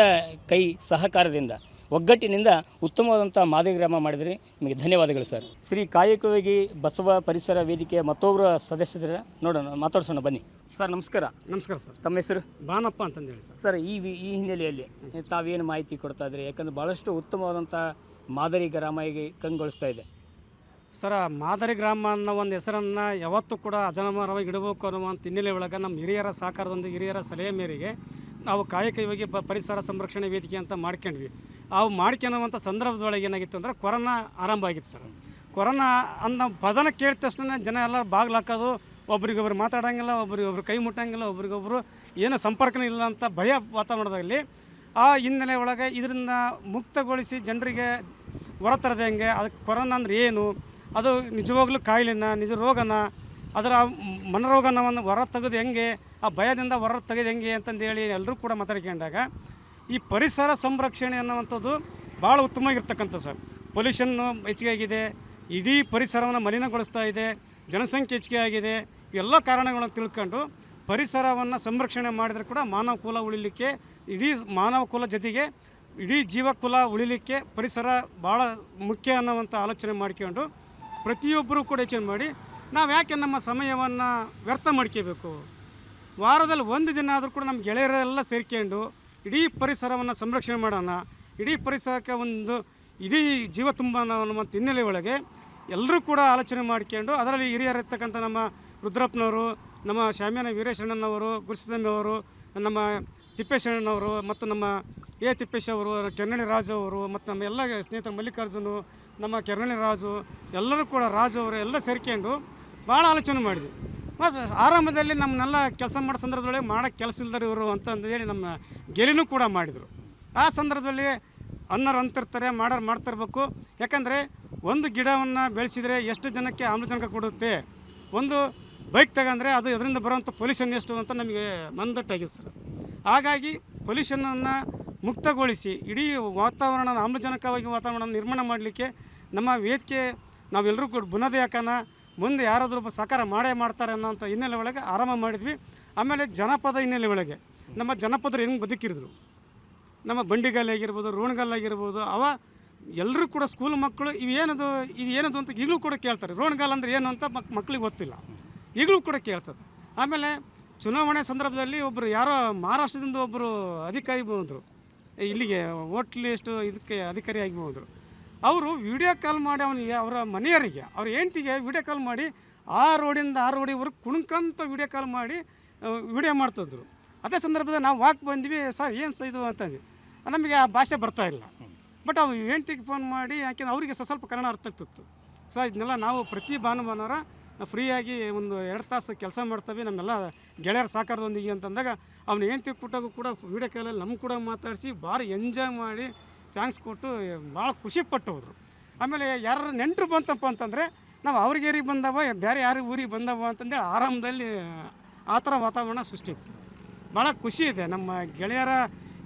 ಕೈ ಸಹಕಾರದಿಂದ ಒಗ್ಗಟ್ಟಿನಿಂದ ಉತ್ತಮವಾದಂಥ ಮಾದರಿ ಗ್ರಾಮ ಮಾಡಿದ್ರಿ. ನಿಮಗೆ ಧನ್ಯವಾದಗಳು ಸರ್. ಶ್ರೀ ಕಾಯಕವಾಗಿ ಬಸವ ಪರಿಸರ ವೇದಿಕೆಯ ಮತ್ತೊಬ್ಬರ ಸದಸ್ಯರ ನೋಡೋಣ ಮಾತಾಡ್ಸೋಣ ಬನ್ನಿ. ಸರ್ ನಮಸ್ಕಾರ. ನಮಸ್ಕಾರ ಸರ್. ತಮ್ಮ ಹೆಸರು? ಬಾನಪ್ಪ ಅಂತಂದೇಳಿ ಸರ್. ಸರ್ ಈ ವಿ- ಈ ಹಿನ್ನೆಲೆಯಲ್ಲಿ ತಾವೇನು ಮಾಹಿತಿ ಕೊಡ್ತಾ ಇದ್ರಿ? ಯಾಕಂದ್ರೆ ಭಾಳಷ್ಟು ಉತ್ತಮವಾದಂಥ ಮಾದರಿ ಗ್ರಾಮ ಈಗ ಕಂಗೊಳಿಸ್ತಾ ಇದೆ. ಸರ, ಮಾದರಿ ಗ್ರಾಮ ಅನ್ನೋ ಒಂದು ಹೆಸರನ್ನು ಯಾವತ್ತೂ ಕೂಡ ಅಜನಮರವಾಗಿ ಇಡಬೇಕು ಅನ್ನುವಂಥ ಹಿನ್ನೆಲೆ ಒಳಗೆ ನಮ್ಮ ಹಿರಿಯರ ಸಹಕಾರದೊಂದಿಗೆ ಹಿರಿಯರ ಸಲಹೆ ಮೇರೆಗೆ ನಾವು ಕಾಯಕವಾಗಿ ಬ ಪರಿಸರ ಸಂರಕ್ಷಣೆ ವೇದಿಕೆ ಅಂತ ಮಾಡ್ಕೊಂಡ್ವಿ. ಅವು ಮಾಡ್ಕೊಳೋವಂಥ ಸಂದರ್ಭದೊಳಗೆ ಏನಾಗಿತ್ತು ಅಂದ್ರೆ ಕೊರೋನಾ ಆರಂಭ ಆಗಿತ್ತು ಸರ್. ಕೊರೋನಾ ಅನ್ನೋ ಪದನ ಕೇಳಿದ ತಕ್ಷಣ ಜನ ಎಲ್ಲ ಬಾಗ್ಲು ಹಾಕೋದು, ಒಬ್ರಿಗೊಬ್ರು ಮಾತಾಡೋಂಗಿಲ್ಲ, ಒಬ್ರಿಗೊಬ್ರು ಕೈ ಮುಟ್ಟಂಗಿಲ್ಲ, ಒಬ್ರಿಗೊಬ್ರು ಏನೋ ಸಂಪರ್ಕನೇ ಇಲ್ಲ ಅಂತ ಭಯ ವಾತಾವರಣದಲ್ಲಿ ಆ ಹಿನ್ನೆಲೆ ಒಳಗೆ ಇದರಿಂದ ಮುಕ್ತಗೊಳಿಸಿ ಜನರಿಗೆ ಹೊರತರದೆ ಹೆಂಗೆ, ಅದಕ್ಕೆ ಕೊರೋನಾ ಅಂದ್ರೆ ಏನು ಅದು ನಿಜವಾಗ್ಲೂ ಕಾಯಿಲೆನ, ನಿಜ ರೋಗನ? ಅದರ ಮನರೋಗನವನ್ನು ಹೊರ ತೆಗೆದು ಹೆಂಗೆ, ಆ ಭಯದಿಂದ ಹೊರ ತೆಗೆದು ಹೆಂಗೆ ಅಂತಂದೇಳಿ ಎಲ್ಲರೂ ಕೂಡ ಮಾತಾಡ್ಕೊಂಡಾಗ, ಈ ಪರಿಸರ ಸಂರಕ್ಷಣೆ ಅನ್ನುವಂಥದ್ದು ಭಾಳ ಉತ್ತಮವಾಗಿರ್ತಕ್ಕಂಥ ಸರ್. ಪೊಲ್ಯೂಷನ್ನು ಹೆಚ್ಚಿಗೆ ಆಗಿದೆ, ಇಡೀ ಪರಿಸರವನ್ನು ಮಲಿನಗೊಳಿಸ್ತಾ ಇದೆ, ಜನಸಂಖ್ಯೆ ಹೆಚ್ಚಿಗೆ ಆಗಿದೆ, ಎಲ್ಲ ಕಾರಣಗಳನ್ನು ತಿಳ್ಕೊಂಡು ಪರಿಸರವನ್ನು ಸಂರಕ್ಷಣೆ ಮಾಡಿದರೆ ಕೂಡ ಮಾನವ ಕುಲ ಉಳಿಲಿಕ್ಕೆ, ಇಡೀ ಮಾನವ ಕುಲ ಜೊತೆಗೆ ಇಡೀ ಜೀವಕುಲ ಉಳಿಲಿಕ್ಕೆ ಪರಿಸರ ಭಾಳ ಮುಖ್ಯ ಅನ್ನೋವಂಥ ಆಲೋಚನೆ ಮಾಡ್ಕೊಂಡು ಪ್ರತಿಯೊಬ್ಬರೂ ಕೂಡ ಯೋಚನೆ ಮಾಡಿ, ನಾವು ಯಾಕೆ ನಮ್ಮ ಸಮಯವನ್ನು ವ್ಯರ್ಥ ಮಾಡ್ಕೋಬೇಕು? ವಾರದಲ್ಲಿ ಒಂದು ದಿನ ಆದರೂ ಕೂಡ ನಮ್ಮ ಗೆಳೆಯರೆಲ್ಲ ಸೇರ್ಕೊಂಡು ಇಡೀ ಪರಿಸರವನ್ನು ಸಂರಕ್ಷಣೆ ಮಾಡೋಣ, ಇಡೀ ಪರಿಸರಕ್ಕೆ ಒಂದು, ಇಡೀ ಜೀವ ತುಂಬ ಅನ್ನುವಂಥ ಹಿನ್ನೆಲೆ ಒಳಗೆ ಎಲ್ಲರೂ ಕೂಡ ಆಲೋಚನೆ ಮಾಡ್ಕೊಂಡು, ಅದರಲ್ಲಿ ಹಿರಿಯರಿರ್ತಕ್ಕಂಥ ನಮ್ಮ ರುದ್ರಪ್ಪನವರು, ನಮ್ಮ ಶಾಮ್ಯಾನ ವೀರೇಶಣ್ಣನವರು ಗುರುಸ್ವಾಮಿಯವರು ನಮ್ಮ ತಿಪ್ಪೇಶಣ್ಣನವರು ಮತ್ತು ನಮ್ಮ ಎ ತಿಪ್ಪೇಶ್ ಅವರು, ಕೆನ್ನಡಿ ರಾಜು ಅವರು ಮತ್ತು ನಮ್ಮ ಎಲ್ಲ ಸ್ನೇಹಿತರು ಮಲ್ಲಿಕಾರ್ಜುನು ನಮ್ಮ ಕೆರಳಿ ರಾಜು, ಎಲ್ಲರೂ ಕೂಡ ರಾಜು ಅವರು ಎಲ್ಲ ಸೇರ್ಕೊಂಡು ಭಾಳ ಆಲೋಚನೆ ಮಾಡಿದ್ವಿ. ಮತ್ತು ಆರಂಭದಲ್ಲಿ ನಮ್ಮನ್ನೆಲ್ಲ ಕೆಲಸ ಮಾಡೋ ಸಂದರ್ಭದೊಳಗೆ ಮಾಡೋಕ್ಕೆ ಕೆಲಸ ಇಲ್ದಾರೆ ಇವರು ಅಂತ ಹೇಳಿ ನಮ್ಮ ಗೆಲಿನೂ ಕೂಡ ಮಾಡಿದರು. ಆ ಸಂದರ್ಭದಲ್ಲಿ ಅನ್ನರು ಅಂತಿರ್ತಾರೆ, ಮಾಡೋರು ಮಾಡ್ತಿರ್ಬೇಕು ಯಾಕಂದರೆ ಒಂದು ಗಿಡವನ್ನು ಬೆಳೆಸಿದರೆ ಎಷ್ಟು ಜನಕ್ಕೆ ಆಮ್ಲಜನಕ ಕೊಡುತ್ತೆ? ಒಂದು ಬೈಕ್ ತಗಂದ್ರೆ ಅದು ಅದರಿಂದ ಬರುವಂಥ ಪೊಲ್ಯೂಷನ್ ಎಷ್ಟು ಅಂತ ನಮಗೆ ಮಂದಟ್ಟಾಗಿದೆ ಸರ್. ಹಾಗಾಗಿ ಪೊಲ್ಯೂಷನನ್ನು ಮುಕ್ತಗೊಳಿಸಿ, ಇಡೀ ವಾತಾವರಣ ಆಮ್ಲಜನಕವಾಗಿ ವಾತಾವರಣ ನಿರ್ಮಾಣ ಮಾಡಲಿಕ್ಕೆ ನಮ್ಮ ವೇದಿಕೆ ನಾವೆಲ್ಲರೂ ಕೂಡ ಬುನಾದಿ ಯಾಕನ ಮುಂದೆ ಯಾರಾದರೂ ಒಬ್ಬ ಸಹಕಾರ ಮಾಡೇ ಮಾಡ್ತಾರೆ ಅನ್ನೋಂಥ ಹಿನ್ನೆಲೆ ಒಳಗೆ ಆರಂಭ ಮಾಡಿದ್ವಿ. ಆಮೇಲೆ ಜನಪದ ಹಿನ್ನೆಲೆ ಒಳಗೆ, ನಮ್ಮ ಜನಪದರು ಹೆಂಗೆ ಬದುಕಿರಿದ್ರು ನಮ್ಮ ಬಂಡಿಗಲ್ ಆಗಿರ್ಬೋದು, ರೋಣಗಲ್ ಆಗಿರ್ಬೋದು, ಅವ ಎಲ್ಲರೂ ಕೂಡ ಸ್ಕೂಲ್ ಮಕ್ಕಳು ಇವು ಏನದು, ಇದು ಏನದು ಅಂತ ಈಗಲೂ ಕೂಡ ಕೇಳ್ತಾರೆ. ರೋಣಗಲ್ ಅಂದ್ರೆ ಏನು ಅಂತ ಮಕ್, ಮಕ್ಳಿಗೆ ಗೊತ್ತಿಲ್ಲ. ಈಗಲೂ ಕೂಡ ಕೇಳ್ತದೆ. ಆಮೇಲೆ ಚುನಾವಣೆ ಸಂದರ್ಭದಲ್ಲಿ ಒಬ್ಬರು ಯಾರೋ ಮಹಾರಾಷ್ಟ್ರದಿಂದ ಒಬ್ಬರು ಅಧಿಕಾರಿ ಬಂದರು. ಇಲ್ಲಿಗೆ ಹೋಟ್ಲ್ ಲಿಸ್ಟ್ ಇದಕ್ಕೆ ಅಧಿಕಾರಿ ಆಗಿ ಬಂದರು ಅವರು ವಿಡಿಯೋ ಕಾಲ್ ಮಾಡಿ ಅವನಿಗೆ, ಅವರ ಮನೆಯವರಿಗೆ, ಅವ್ರ ಹೆಂಡ್ತಿಗೆ ವಿಡಿಯೋ ಕಾಲ್ ಮಾಡಿ, ಆ ರೋಡಿಂದ ಆ ರೋಡಿವರೆಗೆ ಕುಣ್ಕಂತ ವಿಡಿಯೋ ಕಾಲ್ ಮಾಡಿ ವಿಡಿಯೋ ಮಾಡ್ತಿದ್ರು. ಅದೇ ಸಂದರ್ಭದಲ್ಲಿ ನಾವು ವಾಕ್ ಬಂದ್ವಿ, ಸರ್, ಏನು ಸ ಇದು? ಅಂತಂದ್ವಿ ನಮಗೆ ಆ ಭಾಷೆ ಬರ್ತಾ ಇಲ್ಲ. ಬಟ್ ಅವ್ರು ಹೆಂಡ್ತಿಗೆ ಫೋನ್ ಮಾಡಿ, ಯಾಕೆಂದ್ರೆ ಅವರಿಗೆ ಸ್ವಲ್ಪ ಸ್ವಲ್ಪ ಕನ್ನಡ ಅರ್ಥ ಆಗ್ತಿತ್ತು. ಸೊ ಇದನ್ನೆಲ್ಲ ನಾವು ಪ್ರತಿ ಭಾನುವಾರ ಫ್ರೀಯಾಗಿ ಒಂದು ಎರಡು ತಾಸು ಕೆಲಸ ಮಾಡ್ತವೆ. ನಮ್ಮೆಲ್ಲ ಗೆಳೆಯರ ಸಹಕಾರದೊಂದಿಗೆ ಅಂತಂದಾಗ ಅವ್ನು ಹೆಂಡ್ತಿ ಕೊಟ್ಟಾಗೂ ಕೂಡ ವೀಡಿಯೋ ಕಾಲಲ್ಲಿ ನಮ್ಮ ಕೂಡ ಮಾತಾಡಿಸಿ ಭಾರಿ ಎಂಜಾಯ್ ಮಾಡಿ ಥ್ಯಾಂಕ್ಸ್ ಕೊಟ್ಟು ಭಾಳ ಖುಷಿ ಪಟ್ಟು ಹೋದರು ಆಮೇಲೆ ಯಾರು ನೆಂಟರು ಬಂತಪ್ಪ ಅಂತಂದರೆ ನಾವು ಅವ್ರಿಗೆ ಏರಿಗೆ ಬಂದವ, ಬೇರೆ ಯಾರಿಗೆ ಊರಿಗೆ ಬಂದವ ಅಂತಂದೇಳಿ ಆರಾಮದಲ್ಲಿ ಆ ಥರ ವಾತಾವರಣ ಸೃಷ್ಟಿಸಿ. ಭಾಳ ಖುಷಿ ಇದೆ. ನಮ್ಮ ಗೆಳೆಯರ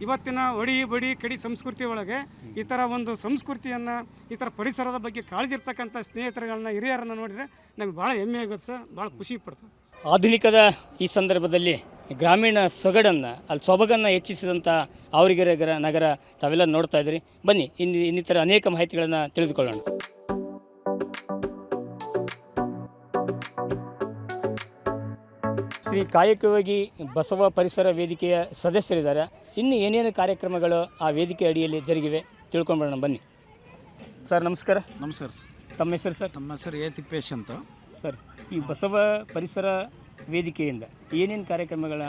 ಇವತ್ತಿನ ಒಡಿ ಬಡಿ ಕಡಿ ಸಂಸ್ಕೃತಿ ಒಳಗೆ ಈ ಥರ ಒಂದು ಸಂಸ್ಕೃತಿಯನ್ನು, ಈ ಥರ ಪರಿಸರದ ಬಗ್ಗೆ ಕಾಳಜಿ ಇರ್ತಕ್ಕಂಥ ಸ್ನೇಹಿತರುಗಳನ್ನ, ಹಿರಿಯರನ್ನು ನೋಡಿದರೆ ನಮಗೆ ಭಾಳ ಹೆಮ್ಮೆ ಆಗುತ್ತೆ ಸರ್. ಭಾಳ ಖುಷಿ ಪಡ್ತದೆ ಆಧುನಿಕದ ಈ ಸಂದರ್ಭದಲ್ಲಿ ಗ್ರಾಮೀಣ ಸೊಗಡನ್ನು, ಅಲ್ಲಿ ಸೊಬಗನ್ನು ಹೆಚ್ಚಿಸಿದಂಥ ಆವರಿಗೆರೆ ನಗರ ತಾವೆಲ್ಲ ನೋಡ್ತಾ ಇದ್ದೀರಿ. ಬನ್ನಿ, ಇನ್ನು ಇನ್ನಿತರ ಅನೇಕ ಮಾಹಿತಿಗಳನ್ನು ತಿಳಿದುಕೊಳ್ಳೋಣ. ಶ್ರೀ ಕಾಯಕವಾಗಿ ಬಸವ ಪರಿಸರ ವೇದಿಕೆಯ ಸದಸ್ಯರಿದ್ದಾರೆ. ಇನ್ನು ಏನೇನು ಕಾರ್ಯಕ್ರಮಗಳು ಆ ವೇದಿಕೆ ಅಡಿಯಲ್ಲಿ ಜರುಗಿವೆ ತಿಳ್ಕೊಂಬರೋಣ ಬನ್ನಿ. ಸರ್ ನಮಸ್ಕಾರ. ನಮಸ್ಕಾರ ಸರ್. ತಮ್ಮ ಹೆಸರು ಸರ್? ತಮ್ಮ ಹೆಸರು ಎ ತಿಪ್ಪೇಶ್ ಅಂತ. ಸರ್ ಈ ಬಸವ ಪರಿಸರ ವೇದಿಕೆಯಿಂದ ಏನೇನು ಕಾರ್ಯಕ್ರಮಗಳ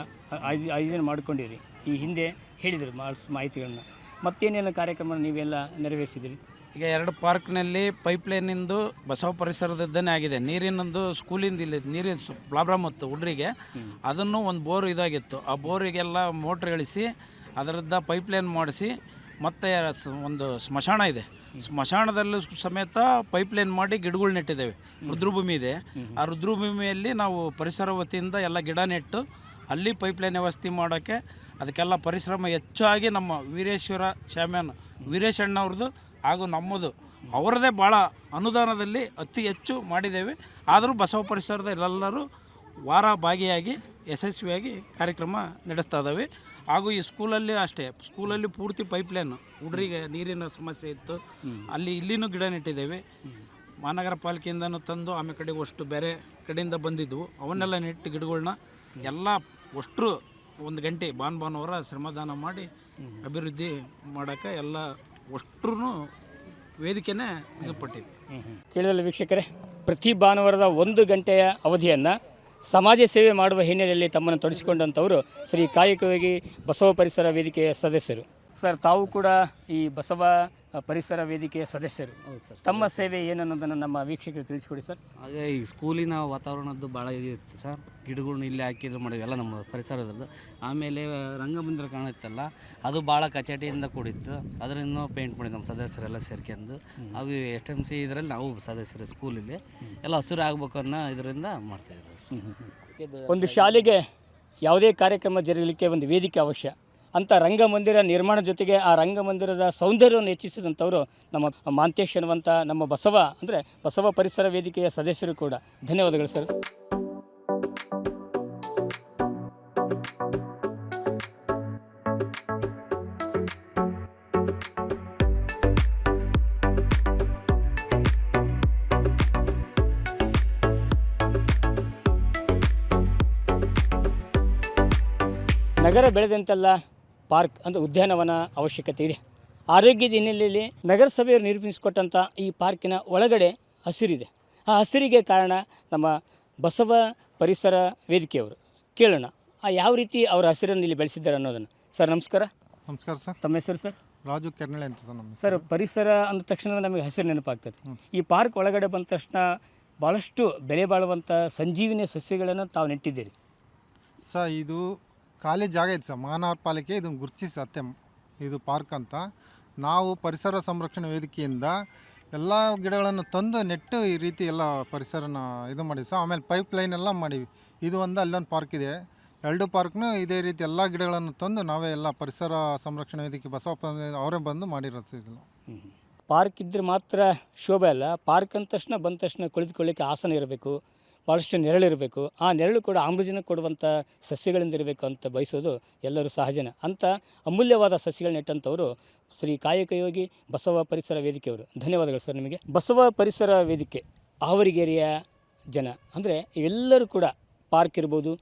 ಆಯ್- ಆಯೋಜನೆ ಮಾಡ್ಕೊಂಡಿರಿ? ಈ ಹಿಂದೆ ಹೇಳಿದರು ಮಾಹಿತಿಗಳನ್ನ. ಮತ್ತೇನೇನು ಕಾರ್ಯಕ್ರಮ ನೀವೆಲ್ಲ ನೆರವೇರಿಸಿದಿರಿ? ಈಗ ಎರಡು ಪಾರ್ಕ್ನಲ್ಲಿ ಪೈಪ್ಲೈನಿಂದು ಬಸವ ಪರಿಸರದದ್ದನೇ ಆಗಿದೆ. ನೀರಿನೊಂದು ಸ್ಕೂಲಿಂದ ಇಲ್ಲಿ ನೀರಿನ ಪ್ರಾಬ್ಲಮ್ ಇತ್ತು ಹುಡ್ರಿಗೆ ಅದನ್ನು ಒಂದು ಬೋರ್ ಇದಾಗಿತ್ತು. ಆ ಬೋರಿಗೆಲ್ಲ ಮೋಟ್ರ್ ಇಳಿಸಿ ಅದರದ್ದ ಪೈಪ್ಲೈನ್ ಮಾಡಿಸಿ ಮತ್ತೆ ಒಂದು ಸ್ಮಶಾನ ಇದೆ. ಸ್ಮಶಾನದಲ್ಲೂ ಸಮೇತ ಪೈಪ್ಲೈನ್ ಮಾಡಿ ಗಿಡಗಳು ನೆಟ್ಟಿದ್ದೇವೆ. ರುದ್ರಭೂಮಿ ಇದೆ. ಆ ರುದ್ರಭೂಮಿಯಲ್ಲಿ ನಾವು ಪರಿಸರ ವತಿಯಿಂದ ಎಲ್ಲ ಗಿಡ ನೆಟ್ಟು ಅಲ್ಲಿ ಪೈಪ್ಲೈನ್ ವ್ಯವಸ್ಥೆ ಮಾಡೋಕ್ಕೆ ಅದಕ್ಕೆಲ್ಲ ಪರಿಶ್ರಮ ಹೆಚ್ಚಾಗಿ ನಮ್ಮ ವೀರೇಶ್ವರ ಶ್ಯಾಮ್ಯಾನ್ ವೀರೇಶ್ ಅಣ್ಣವ್ರದ್ದು ಹಾಗೂ ನಮ್ಮದು ಅವರದೇ ಭಾಳ ಅನುದಾನದಲ್ಲಿ ಅತಿ ಹೆಚ್ಚು ಮಾಡಿದ್ದೇವೆ. ಆದರೂ ಬಸವ ಪರಿಸರದ ಎಲ್ಲರೂ ವಾರ ಭಾಗಿಯಾಗಿ ಯಶಸ್ವಿಯಾಗಿ ಕಾರ್ಯಕ್ರಮ ನಡೆಸ್ತಾ ಇದ್ದಾವೆ. ಹಾಗೂ ಈ ಸ್ಕೂಲಲ್ಲಿ ಅಷ್ಟೇ, ಸ್ಕೂಲಲ್ಲಿ ಪೂರ್ತಿ ಪೈಪ್ಲೈನ್ ಹುಡುಗರಿಗೆ ನೀರಿನ ಸಮಸ್ಯೆ ಇತ್ತು. ಅಲ್ಲಿ ಇಲ್ಲಿನೂ ಗಿಡ ನೆಟ್ಟಿದ್ದೇವೆ. ಮಹಾನಗರ ಪಾಲಿಕೆಯಿಂದನೂ ತಂದು ಆಮೇಲೆ ಕಡೆಗೆ ಅಷ್ಟು ಬೇರೆ ಕಡೆಯಿಂದ ಬಂದಿದ್ವು. ಅವನ್ನೆಲ್ಲ ನೆಟ್ಟು ಗಿಡಗಳನ್ನ ಎಲ್ಲ ಅಷ್ಟರು ಒಂದು ಗಂಟೆ ಭಾನ್ ಭಾನುವಾರ ಶ್ರಮದಾನ ಮಾಡಿ ಅಭಿವೃದ್ಧಿ ಮಾಡೋಕ್ಕೆ ಎಲ್ಲ ಅಷ್ಟ್ರೂ ವೇದಿಕೆನೇ ಇದು ಕೇಳಿದಲ್ಲ ವೀಕ್ಷಕರೇ, ಪ್ರತಿ ಭಾನುವಾರದ ಒಂದು ಗಂಟೆಯ ಅವಧಿಯನ್ನು ಸಮಾಜ ಸೇವೆ ಮಾಡುವ ಹಿನ್ನೆಲೆಯಲ್ಲಿ ತಮ್ಮನ್ನು ತೊಡಗಿಸಿಕೊಂಡಂಥವರು ಶ್ರೀ ಕಾಯಕವಾಗಿ ಬಸವ ಪರಿಸರ ವೇದಿಕೆಯ ಸದಸ್ಯರು. ಸರ್ ತಾವು ಕೂಡ ಈ ಬಸವ ಪರಿಸರ ವೇದಿಕೆಯ ಸದಸ್ಯರು. ತಮ್ಮ ಸೇವೆ ಏನನ್ನೋದನ್ನು ನಮ್ಮ ವೀಕ್ಷಕರು ತಿಳಿಸ್ಕೊಡಿ ಸರ್. ಹಾಗೆ ಈ ಸ್ಕೂಲಿನ ವಾತಾವರಣದ್ದು ಭಾಳ ಇದಿತ್ತು ಸರ್. ಗಿಡಗಳನ್ನ ಇಲ್ಲಿ ಹಾಕಿದ್ರು ಮಾಡಿವೆಲ್ಲ ನಮ್ಮ ಪರಿಸರದಲ್ಲಿ ಆಮೇಲೆ ರಂಗಮಂದಿರ ಕಾಣುತ್ತಲ್ಲ ಅದು ಭಾಳ ಕಚಾಟಿಯಿಂದ ಕೂಡಿತ್ತು. ಅದರಿಂದ ಪೇಂಟ್ ಮಾಡಿ ನಮ್ಮ ಸದಸ್ಯರೆಲ್ಲ ಸೇರ್ಕೊಂಡು ಹಾಗೂ ಎಸ್ ಎಂ ಸಿ ಇದರಲ್ಲಿ ನಾವು ಸದಸ್ಯರು ಸ್ಕೂಲಲ್ಲಿ. ಎಲ್ಲ ಹಸಿರು ಆಗಬೇಕು ಅನ್ನೋ ಇದರಿಂದ ಮಾಡ್ತಾಯಿದ್ರು ಒಂದು ಶಾಲೆಗೆ ಯಾವುದೇ ಕಾರ್ಯಕ್ರಮ ಜರುಗಲಿಕ್ಕೆ ಒಂದು ವೇದಿಕೆ ಅವಶ್ಯ. ಅಂತ ರಂಗಮಂದಿರ ನಿರ್ಮಾಣ ಜೊತೆಗೆ ಆ ರಂಗಮಂದಿರದ ಸೌಂದರ್ಯವನ್ನು ಹೆಚ್ಚಿಸಿದಂಥವರು ನಮ್ಮ ಮಾಂತೇಶ್ ಎನ್ನುವಂಥ ನಮ್ಮ ಬಸವ, ಅಂದರೆ ಬಸವ ಪರಿಸರ ವೇದಿಕೆಯ ಸದಸ್ಯರು ಕೂಡ. ಧನ್ಯವಾದಗಳು ಸರ್. ನಗರ ಬೆಳೆದಂತೆಲ್ಲ ಪಾರ್ಕ್ ಅಂದರೆ ಉದ್ಯಾನವನ ಅವಶ್ಯಕತೆ ಇದೆ. ಆರೋಗ್ಯದ ಹಿನ್ನೆಲೆಯಲ್ಲಿ ನಗರಸಭೆಯವರು ನಿರ್ಮಿಸಿಕೊಟ್ಟಂಥ ಈ ಪಾರ್ಕಿನ ಒಳಗಡೆ ಹಸಿರಿದೆ. ಆ ಹಸಿರಿಗೆ ಕಾರಣ ನಮ್ಮ ಬಸವ ಪರಿಸರ ವೇದಿಕೆಯವರು. ಕೇಳೋಣ ಆ ಯಾವ ರೀತಿ ಅವರ ಹಸಿರನ್ನು ಇಲ್ಲಿ ಬೆಳೆಸಿದ್ದಾರೆ ಅನ್ನೋದನ್ನು. ಸರ್ ನಮಸ್ಕಾರ. ನಮಸ್ಕಾರ ಸರ್. ತಮ್ಮ ಹೆಸರು ಸರ್? ರಾಜು ಕೆರ್ನಳೆ ಅಂತ ಸರ್ ನಮ್ಮ ಸರ್ ಪರಿಸರ ಅಂದ ತಕ್ಷಣ ನಮಗೆ ಹಸಿರು ನೆನಪಾಗ್ತದೆ ಈ ಪಾರ್ಕ್ ಒಳಗಡೆ ಬಂದ ತಕ್ಷಣ ಭಾಳಷ್ಟು ಬೆಲೆ ಬಾಳುವಂಥ ಸಂಜೀವಿನಿ ಸಸ್ಯಗಳನ್ನು ತಾವು ನೆಟ್ಟಿದ್ದೀರಿ. ಸರ್ ಇದು ಖಾಲಿ ಜಾಗ ಇದೆ ಸರ್. ಮಹಾನಗರ ಪಾಲಿಕೆ ಇದನ್ನು ಗುರುತಿಸಿ ಸತ್ಯ ಇದು ಪಾರ್ಕ್ ಅಂತ. ನಾವು ಪರಿಸರ ಸಂರಕ್ಷಣೆ ವೇದಿಕೆಯಿಂದ ಎಲ್ಲ ಗಿಡಗಳನ್ನು ತಂದು ನೆಟ್ಟು ಈ ರೀತಿ ಎಲ್ಲ ಪರಿಸರನ ಇದು ಮಾಡಿವಿ ಸರ್. ಆಮೇಲೆ ಪೈಪ್ ಲೈನ್ ಎಲ್ಲ ಮಾಡೀವಿ ಇದು ಒಂದು ಅಲ್ಲೊಂದು ಪಾರ್ಕ್ ಇದೆ. ಎರಡು ಪಾರ್ಕ್ನೂ ಇದೇ ರೀತಿ ಎಲ್ಲ ಗಿಡಗಳನ್ನು ತಂದು ನಾವೇ ಎಲ್ಲ ಪರಿಸರ ಸಂರಕ್ಷಣೆ ವೇದಿಕೆ ಬಸವಪ್ಪ ಅವರೇ ಬಂದು ಮಾಡಿರೋದು ಸರ್ ಇದನ್ನು. ಪಾರ್ಕ್ ಇದ್ದರೆ ಮಾತ್ರ ಶೋಭೆ ಅಲ್ಲ. ಪಾರ್ಕ್ ಅಂದ ತಕ್ಷಣ ಬಂದ ತಕ್ಷಣ ಕುಳಿತುಕೊಳ್ಳಿಕ್ಕೆ ಆಸನ ಇರಬೇಕು. ಭಾಳಷ್ಟು ನೆರಳಿರಬೇಕು ಆ ನೆರಳು ಕೂಡ ಆಮ್ಲಜನಕ ಕೊಡುವಂಥ ಸಸ್ಯಗಳಿಂದ ಇರಬೇಕು ಅಂತ ಬಯಸೋದು ಎಲ್ಲರೂ ಸಹಜನ. ಅಂಥ ಅಮೂಲ್ಯವಾದ ಸಸ್ಯಗಳು ನೆಟ್ಟಂಥವರು ಶ್ರೀ ಕಾಯಕಯೋಗಿ ಬಸವ ಪರಿಸರ ವೇದಿಕೆಯವರು. ಧನ್ಯವಾದಗಳು ಸರ್ ನಿಮಗೆ. ಬಸವ ಪರಿಸರ ವೇದಿಕೆ, ಆವರಿಗೆರೆಯ ಜನ. ಅಂದರೆ ಇವೆಲ್ಲರೂ ಕೂಡ ಪಾರ್ಕ್ ಇರ್ಬೋದು,